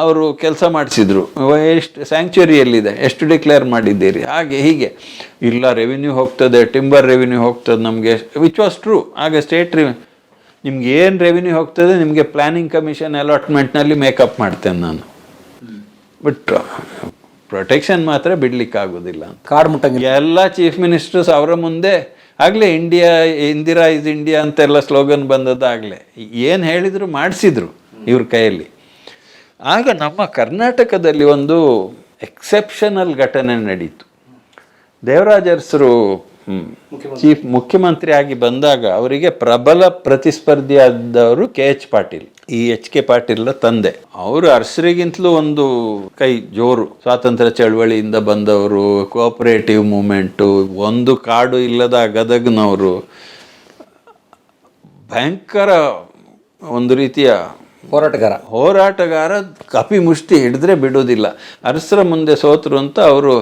ಅವರು ಕೆಲಸ ಮಾಡಿಸಿದ್ರು. ಎಷ್ಟು ಸ್ಯಾಂಕ್ಚುರಿಯಲ್ಲಿದೆ ಎಷ್ಟು ಡಿಕ್ಲೇರ್ ಮಾಡಿದ್ದೀರಿ? ಹಾಗೆ ಹೀಗೆ. ಇಲ್ಲ ರೆವಿನ್ಯೂ ಹೋಗ್ತದೆ ಟಿಂಬರ್ ರೆವಿನ್ಯೂ ಹೋಗ್ತದೆ ನಮಗೆ ವಿಚ್ ವಾಸ್ ಟ್ರೂ ಆಗ ಸ್ಟೇಟ್ ರೆವಿ ನಿಮ್ಗೆ ಏನು ರೆವಿನ್ಯೂ ಹೋಗ್ತದೆ ನಿಮಗೆ ಪ್ಲಾನಿಂಗ್ ಕಮಿಷನ್ ಅಲಾಟ್ಮೆಂಟ್ನಲ್ಲಿ ಮೇಕಪ್ ಮಾಡ್ತೇನೆ ನಾನು. ಬಟ್ ಪ್ರೊಟೆಕ್ಷನ್ ಮಾತ್ರ ಬಿಡ್ಲಿಕ್ಕೆ ಆಗೋದಿಲ್ಲ ಕಾರ್ ಮುಟ್ಟಂಗಿಲ್ಲ. ಎಲ್ಲ ಚೀಫ್ ಮಿನಿಸ್ಟರ್ಸ್ ಅವರ ಮುಂದೆ ಆಗಲೇ ಇಂಡಿಯಾ ಇಂದಿರಾ ಇಸ್ ಇಂಡಿಯಾ ಅಂತೆಲ್ಲ ಸ್ಲೋಗನ್ ಬಂದದ್ದಾಗಲೇ. ಏನು ಹೇಳಿದರು ಮಾಡಿಸಿದ್ರು ಇವ್ರ ಕೈಯಲ್ಲಿ. ಆಗ ನಮ್ಮ ಕರ್ನಾಟಕದಲ್ಲಿ ಒಂದು ಎಕ್ಸೆಪ್ಷನಲ್ ಘಟನೆ ನಡೀತು. ದೇವರಾಜ ಅರಸರು ಚೀಫ್ ಮುಖ್ಯಮಂತ್ರಿ ಆಗಿ ಬಂದಾಗ ಅವರಿಗೆ ಪ್ರಬಲ ಪ್ರತಿಸ್ಪರ್ಧಿಯಾದವರು ಕೆ ಎಚ್ ಪಾಟೀಲ್. ಈ ಎಚ್ ಕೆ ಪಾಟೀಲ್ನ ತಂದೆ. ಅವರು ಅರ್ಸರಿಗಿಂತಲೂ ಒಂದು ಕೈ ಜೋರು. ಸ್ವಾತಂತ್ರ್ಯ ಚಳವಳಿಯಿಂದ ಬಂದವರು ಕೋಆಪರೇಟಿವ್ ಮೂಮೆಂಟು ಒಂದು ಕಾಡು ಇಲ್ಲದ ಗದಗ್ನವರು. ಭಯಂಕರ ಒಂದು ರೀತಿಯ ಹೋರಾಟಗಾರ. ಹೋರಾಟಗಾರ ಕಪಿ ಮುಷ್ಟಿ ಹಿಡಿದ್ರೆ ಬಿಡೋದಿಲ್ಲ ಅರಸರ ಮುಂದೆ ಸೋತರು ಅಂತ ಅವರು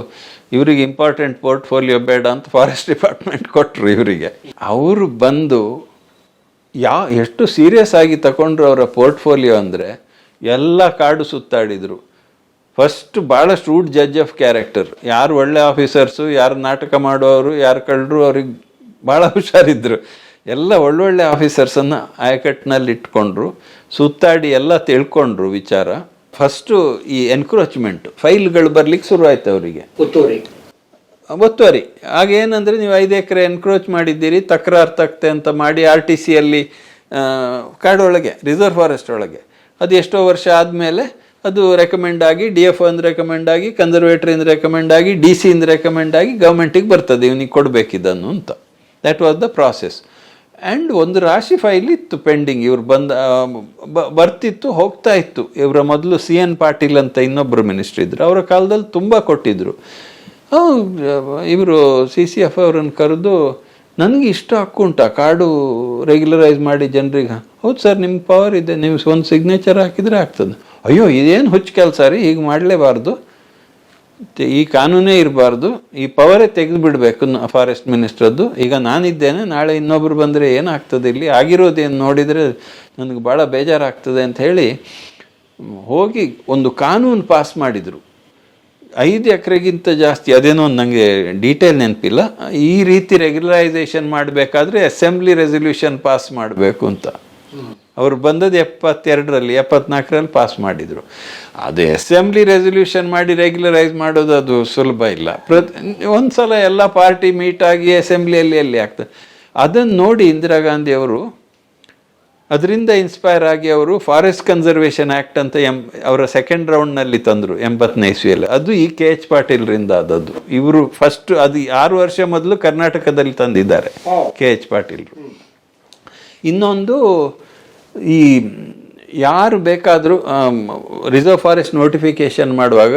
ಇವರಿಗೆ ಇಂಪಾರ್ಟೆಂಟ್ ಪೋರ್ಟ್ಫೋಲಿಯೋ ಬೇಡ ಅಂತ ಫಾರೆಸ್ಟ್ ಡಿಪಾರ್ಟ್ಮೆಂಟ್ ಕೊಟ್ಟರು ಇವರಿಗೆ. ಅವರು ಬಂದು ಯಾ ಎಷ್ಟು ಸೀರಿಯಸ್ ಆಗಿ ತಗೊಂಡ್ರು ಅವರ ಪೋರ್ಟ್ಫೋಲಿಯೋ ಅಂದರೆ ಎಲ್ಲ ಕಾಡು ಸುತ್ತಾಡಿದರು. ಫಸ್ಟ್ ಭಾಳಷ್ಟು ರೂಡ್ ಜಡ್ಜ್ ಆಫ್ ಕ್ಯಾರೆಕ್ಟರ್ ಯಾರು ಒಳ್ಳೆ ಆಫೀಸರ್ಸು ಯಾರು ನಾಟಕ ಮಾಡೋರು ಯಾರು ಕಳ್ಳರು, ಅವ್ರಿಗೆ ಭಾಳ ಹುಷಾರಿದ್ರು. ಎಲ್ಲ ಒಳ್ಳೊಳ್ಳೆ ಆಫೀಸರ್ಸನ್ನು ಆಯಕಟ್ಟಿನಲ್ಲಿ ಇಟ್ಕೊಂಡ್ರು. ಸುತ್ತಾಡಿ ಎಲ್ಲ ತಿಳ್ಕೊಂಡ್ರು ವಿಚಾರ. ಫಸ್ಟು ಈ ಎನ್ಕ್ರೋಚ್ಮೆಂಟ್ ಫೈಲ್ಗಳು ಬರ್ಲಿಕ್ಕೆ ಶುರು ಆಯ್ತು ಅವರಿಗೆ ಒತ್ತುವರಿ. ಆಗ ಏನಂದರೆ ನೀವು ಐದು ಎಕರೆ ಎನ್ಕ್ರೋಚ್ ಮಾಡಿದ್ದೀರಿ, ತಕರಾರು ತಕ್ತೆ ಅಂತ ಮಾಡಿ ಆರ್ ಟಿ ಸಿಯಲ್ಲಿ ಕಾಡೊಳಗೆ ರಿಸರ್ವ್ ಫಾರೆಸ್ಟ್ ಒಳಗೆ. ಅದು ಎಷ್ಟೋ ವರ್ಷ ಆದಮೇಲೆ ಅದು ರೆಕಮೆಂಡ್ ಆಗಿ ಡಿ ಎಫ್ ಒಂದು ರೆಕಮೆಂಡ್ ಆಗಿ ಕನ್ಸರ್ವೇಟ್ರಿಂದ ರೆಕಮೆಂಡ್ ಆಗಿ ಡಿ ಸಿಯಿಂದ ರೆಕಮೆಂಡ್ ಆಗಿ ಗೌರ್ಮೆಂಟಿಗೆ ಬರ್ತದೆ, ಇವನಿಗೆ ಕೊಡಬೇಕಿದ್ದನ್ನು ಅಂತ. That was the process and ಒಂದು ರಾಶಿ ಫೈಲ್ ಇತ್ತು ಪೆಂಡಿಂಗ್ ಇವ್ರು ಬಂದ ಬರ್ತಿತ್ತು, ಹೋಗ್ತಾ ಇತ್ತು. ಇವರ ಮೊದಲು ಸಿ ಎನ್ ಪಾಟೀಲ್ ಅಂತ ಇನ್ನೊಬ್ಬರು ಮಿನಿಸ್ಟ್ರ್ ಇದ್ದರು ಅವರ ಕಾಲದಲ್ಲಿ ತುಂಬ ಕೊಟ್ಟಿದ್ರು. ಇವರು ಸಿ ಸಿ ಎಫ್ ಅವರನ್ನು ಕರೆದು, ನನಗೆ ಇಷ್ಟ ಉಂಟ ಕಾರ್ಡು ರೆಗ್ಯುಲರೈಸ್ ಮಾಡಿ ಜನರಿಗೆ. ಹೌದು ಸರ್ ನಿಮ್ಮ ಪವರ್ ಇದೆ, ನೀವು ಒಂದು ಸಿಗ್ನೇಚರ್ ಹಾಕಿದರೆ ಆಗ್ತದೆ. ಅಯ್ಯೋ, ಇದೇನು ಹುಚ್ಚು ಕೆಲಸ ರೀ ಈಗ ಮಾಡಲೇಬಾರ್ದು. ಈ ಕಾನೂನೇ ಇರಬಾರ್ದು, ಈ ಪವರೇ ತೆಗೆದು ಬಿಡಬೇಕು ಫಾರೆಸ್ಟ್ ಮಿನಿಸ್ಟ್ರದ್ದು ಈಗ ನಾನಿದ್ದೇನೆ, ನಾಳೆ ಇನ್ನೊಬ್ರು ಬಂದರೆ ಏನಾಗ್ತದೆ ಇಲ್ಲಿ? ಆಗಿರೋದೇನು ನೋಡಿದರೆ ನನಗೆ ಭಾಳ ಬೇಜಾರಾಗ್ತದೆ ಅಂತ ಹೇಳಿ, ಹೋಗಿ ಒಂದು ಕಾನೂನು ಪಾಸ್ ಮಾಡಿದರು. ಐದು ಎಕರೆಗಿಂತ ಜಾಸ್ತಿ, ಅದೇನೋ ನನಗೆ ಡೀಟೇಲ್ ನೆನಪಿಲ್ಲ. ಈ ರೀತಿ ರೆಗ್ಯುಲರೈಸೇಷನ್ ಮಾಡಬೇಕಾದ್ರೆ ಅಸೆಂಬ್ಲಿ ರೆಸೊಲ್ಯೂಷನ್ ಪಾಸ್ ಮಾಡಬೇಕು ಅಂತ. ಅವರು ಬಂದದ್ದು ಎಪ್ಪತ್ತೆರಡರಲ್ಲಿ, ಎಪ್ಪತ್ನಾಲ್ಕರಲ್ಲಿ ಪಾಸ್ ಮಾಡಿದರು. ಅದು ಅಸೆಂಬ್ಲಿ ರೆಸೊಲ್ಯೂಷನ್ ಮಾಡಿ ರೆಗ್ಯುಲರೈಸ್ ಮಾಡೋದು ಅದು ಸುಲಭ ಇಲ್ಲ. ಪ್ರತಿ ಒಂದು ಸಲ ಎಲ್ಲ ಪಾರ್ಟಿ ಮೀಟ್ ಆಗಿ ಅಸೆಂಬ್ಲಿಯಲ್ಲಿ ಎಲ್ಲಿ ಆಗ್ತದೆ? ಅದನ್ನು ನೋಡಿ ಇಂದಿರಾ ಗಾಂಧಿ ಅವರು ಅದರಿಂದ ಇನ್ಸ್ಪೈರ್ ಆಗಿ ಅವರು ಫಾರೆಸ್ಟ್ ಕನ್ಸರ್ವೇಷನ್ ಆ್ಯಕ್ಟ್ ಅಂತ ಎಂ ಅವರ ಸೆಕೆಂಡ್ ರೌಂಡ್ನಲ್ಲಿ ತಂದರು ಎಂಬತ್ತನೇ ಇಸ್ವಿಯಲ್ಲಿ. ಅದು ಈ ಕೆ ಎಚ್ ಪಾಟೀಲ್ರಿಂದ ಆದದ್ದು. ಇವರು ಫಸ್ಟ್ ಅದು ಆರು ವರ್ಷ ಮೊದಲು ಕರ್ನಾಟಕದಲ್ಲಿ ತಂದಿದ್ದಾರೆ ಕೆ ಎಚ್ ಪಾಟೀಲ್ರು. ಇನ್ನೊಂದು ಈ ಯಾರು ಬೇಕಾದರೂ ರಿಸರ್ವ್ ಫಾರೆಸ್ಟ್ ನೋಟಿಫಿಕೇಶನ್ ಮಾಡುವಾಗ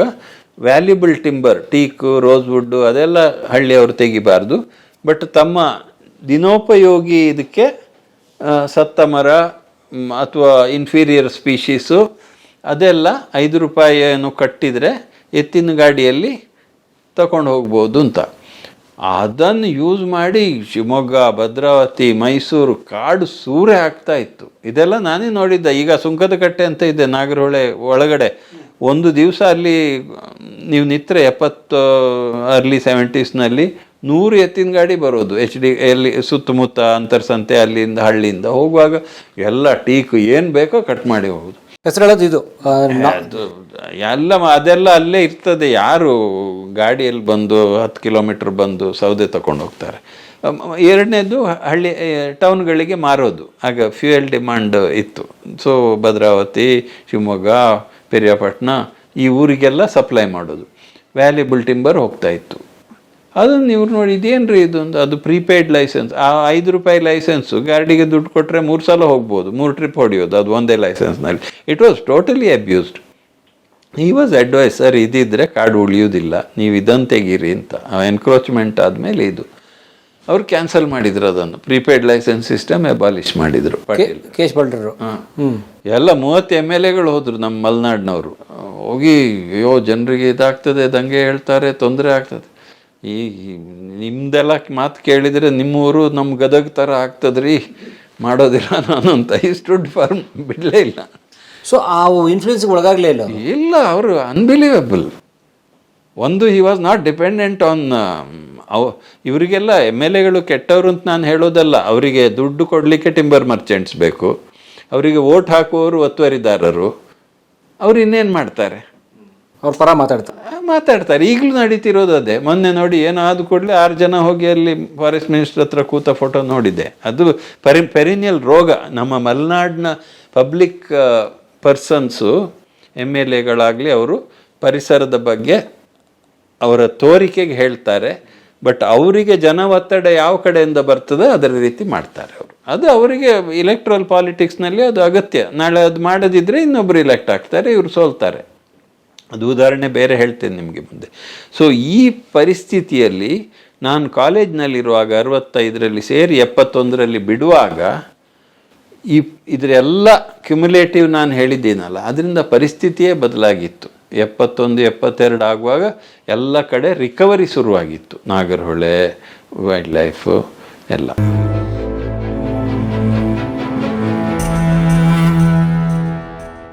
ವ್ಯಾಲ್ಯೂಬಲ್ ಟಿಂಬರ್ ಟೀಕು ರೋಸ್ವುಡ್ಡು ಅದೆಲ್ಲ ಹಳ್ಳಿಯವರು ತೆಗಿಬಾರ್ದು. ಬಟ್ ತಮ್ಮ ದಿನೋಪಯೋಗಿ ಇದಕ್ಕೆ ಸತ್ತ ಮರ ಅಥವಾ ಇನ್ಫೀರಿಯರ್ ಸ್ಪೀಶೀಸು ಅದೆಲ್ಲ ಐದು ರೂಪಾಯಿಯನ್ನು ಕಟ್ಟಿದರೆ ಎತ್ತಿನ ಗಾಡಿಯಲ್ಲಿ ತಗೊಂಡು ಹೋಗ್ಬೋದು ಅಂತ. ಅದನ್ನು ಯೂಸ್ ಮಾಡಿ ಶಿವಮೊಗ್ಗ, ಭದ್ರಾವತಿ, ಮೈಸೂರು ಕಾಡು ಸೂರೆ ಆಗ್ತಾ ಇತ್ತು. ಇದೆಲ್ಲ ನಾನೇ ನೋಡಿದ್ದೆ. ಈಗ ಸುಂಕದ ಕಟ್ಟೆ ಅಂತ ಇದೆ, ನಾಗರಹೊಳೆ ಒಳಗಡೆ. ಒಂದು ದಿವಸ ಅಲ್ಲಿ ನೀವು ನಿತ್ರೆ ಎಪ್ಪತ್ತು, ಅರ್ಲಿ ಸೆವೆಂಟೀಸ್ನಲ್ಲಿ ನೂರು ಎತ್ತಿನ ಗಾಡಿ ಬರೋದು. ಎಚ್ ಡಿ ಎಲ್ಲಿ ಸುತ್ತಮುತ್ತ ಅಂತರ್ಸಂತೆ ಅಲ್ಲಿಂದ ಹಳ್ಳಿಯಿಂದ ಹೋಗುವಾಗ ಎಲ್ಲ ಟೀಕು ಏನು ಬೇಕೋ ಕಟ್ ಮಾಡಿ ಹೋಗೋದು. ಹೆಸರಳದು ಇದು. ಎಲ್ಲ ಅದೆಲ್ಲ ಅಲ್ಲೇ ಇರ್ತದೆ. ಯಾರು ಗಾಡಿಯಲ್ಲಿ ಬಂದು ಹತ್ತು ಕಿಲೋಮೀಟರ್ ಬಂದು ಸೌದೆ ತಗೊಂಡು ಹೋಗ್ತಾರೆ. ಎರಡನೇದು ಹಳ್ಳಿ ಟೌನ್ಗಳಿಗೆ ಮಾರೋದು. ಆಗ ಫ್ಯೂಯಲ್ ಡಿಮಾಂಡ್ ಇತ್ತು. ಸೊ ಭದ್ರಾವತಿ ಶಿವಮೊಗ್ಗ ಪೆರಿಯಾಪಟ್ಟಣ ಈ ಊರಿಗೆಲ್ಲ ಸಪ್ಲೈ ಮಾಡೋದು. ವ್ಯಾಲ್ಯೂಬಲ್ ಟಿಂಬರ್ ಹೋಗ್ತಾ ಇತ್ತು. ಅದನ್ನು ನೀವು ನೋಡಿ ಇದೇನ್ರಿ ಇದೊಂದು ಅದು ಪ್ರೀಪೇಯ್ಡ್ ಲೈಸೆನ್ಸ್ ಆ ಐದು ರೂಪಾಯಿ ಲೈಸೆನ್ಸು ಗಾಡಿಗೆ ದುಡ್ಡು ಕೊಟ್ಟರೆ ಮೂರು ಸಲ ಹೋಗ್ಬೋದು ಮೂರು ಟ್ರಿಪ್ ಹೊಡೆಯೋದು ಅದು ಒಂದೇ ಲೈಸೆನ್ಸ್ನಲ್ಲಿ ಇಟ್ ವಾಸ್ ಟೋಟಲಿ ಅಬ್ಯೂಸ್ಡ್ ಈ ವಾಸ್ ಅಡ್ವೈಸ್ ಸರ್ ಇದಿದ್ರೆ ಕಾರ್ಡ್ ಉಳಿಯೋದಿಲ್ಲ ನೀವು ಇದನ್ನು ತೆಗೀರಿ ಅಂತ. ಎನ್ಕ್ರೋಚ್ಮೆಂಟ್ ಆದಮೇಲೆ ಇದು. ಅವ್ರು ಕ್ಯಾನ್ಸಲ್ ಮಾಡಿದ್ರು ಅದನ್ನು. ಪ್ರೀಪೇಯ್ಡ್ ಲೈಸೆನ್ಸ್ ಸಿಸ್ಟಮ್ ಅಬಾಲಿಷ್ ಮಾಡಿದರು ಕೇಶ್ ಹ್ಮ್. ಎಲ್ಲ ಮೂವತ್ತು ಎಂ ಎಲ್ ಎಗಳು ಹೋದರು ನಮ್ಮ ಮಲೆನಾಡಿನವರು. ಹೋಗಿ ಅಯ್ಯೋ ಜನರಿಗೆ ಇದಾಗ್ತದೆ ದಂಗೆ ಹೇಳ್ತಾರೆ ತೊಂದರೆ ಆಗ್ತದೆ. ಈ ನಿಮ್ದೆಲ್ಲ ಮಾತು ಕೇಳಿದರೆ ನಿಮ್ಮೂರು ನಮ್ಮ ಗದಗ ಥರ ಆಗ್ತದ್ರಿ ಮಾಡೋದಿಲ್ಲ ನಾನು ಅಂತ. ಈ ಸ್ಟುಡ್ ಫಾರ್ಮ್ ಬಿಡಲೇ ಇಲ್ಲ. ಸೊ ಆ ಇನ್ಫ್ಲೂಯೆನ್ಸ್ ಒಳಗಾಗಲೇ ಇಲ್ಲ ಇಲ್ಲ ಅವರು ಅನ್ಬಿಲೀವೇಬಲ್ ಒಂದು he was not dependent on ಅವ್ ಇವರಿಗೆಲ್ಲ ಎಂ ಎಲ್ ಎಗಳು ಕೆಟ್ಟವರು ಅಂತ ನಾನು ಹೇಳೋದಲ್ಲ ಅವರಿಗೆ ದುಡ್ಡು ಕೊಡಲಿಕ್ಕೆ ಟಿಂಬರ್ ಮರ್ಚೆಂಟ್ಸ್ ಬೇಕು. ಅವರಿಗೆ ವೋಟ್ ಹಾಕುವವರು ಒತ್ತುವರಿದಾರರು. ಅವ್ರು ಇನ್ನೇನು ಮಾಡ್ತಾರೆ? ಅವ್ರ ಪರ ಮಾತಾಡ್ತಾರೆ. ಮಾತಾಡ್ತಾರೆ. ಈಗಲೂ ನಡೀತಿರೋದು ಅದೇ. ಮೊನ್ನೆ ನೋಡಿ ಏನಾದ ಕೂಡಲೇ ಆರು ಜನ ಹೋಗಿ ಅಲ್ಲಿ ಫಾರೆಸ್ಟ್ ಮಿನಿಸ್ಟರ್ ಹತ್ರ ಕೂತ ಫೋಟೋ ನೋಡಿದೆ ಅದು ಪೆರಿ ಪೆರಿನಿಯಲ್ ರೋಗ. ನಮ್ಮ ಮಲೆನಾಡಿನ ಪಬ್ಲಿಕ್ ಪರ್ಸನ್ಸು ಎಂ ಎಲ್ ಎಗಳಾಗಲಿ ಅವರು ಪರಿಸರದ ಬಗ್ಗೆ ಅವರ ತೋರಿಕೆಗೆ ಹೇಳ್ತಾರೆ. ಬಟ್ ಅವರಿಗೆ ಜನ ಒತ್ತಡ ಯಾವ ಕಡೆಯಿಂದ ಬರ್ತದೆ ಅದರ ರೀತಿ ಮಾಡ್ತಾರೆ ಅವರು. ಅದು ಅವರಿಗೆ ಇಲೆಕ್ಟ್ರಲ್ ಪಾಲಿಟಿಕ್ಸ್ನಲ್ಲಿ ಅದು ಅಗತ್ಯ. ನಾಳೆ ಅದು ಮಾಡದಿದ್ದರೆ ಇನ್ನೊಬ್ಬರು ಇಲೆಕ್ಟ್ ಆಗ್ತಾರೆ, ಇವರು ಸೋಲ್ತಾರೆ. ಅದು ಉದಾಹರಣೆ ಬೇರೆ ಹೇಳ್ತೇನೆ ನಿಮಗೆ ಮುಂದೆ. ಸೊ ಈ ಪರಿಸ್ಥಿತಿಯಲ್ಲಿ ನಾನು ಕಾಲೇಜ್ನಲ್ಲಿರುವಾಗ ಅರವತ್ತೈದರಲ್ಲಿ ಸೇರಿ ಎಪ್ಪತ್ತೊಂದರಲ್ಲಿ ಬಿಡುವಾಗ ಈ ಇದರೆಲ್ಲ ಕ್ಯುಮುಲೇಟಿವ್ ನಾನು ಹೇಳಿದ್ದೀನಲ್ಲ, ಅದರಿಂದ ಪರಿಸ್ಥಿತಿಯೇ ಬದಲಾಗಿತ್ತು. ಎಪ್ಪತ್ತೊಂದು, ಎಪ್ಪತ್ತೆರಡು ಆಗುವಾಗ ಎಲ್ಲ ಕಡೆ ರಿಕವರಿ ಶುರುವಾಗಿತ್ತು. ನಾಗರಹೊಳೆ ವೈಲ್ಡ್ ಲೈಫು ಎಲ್ಲ.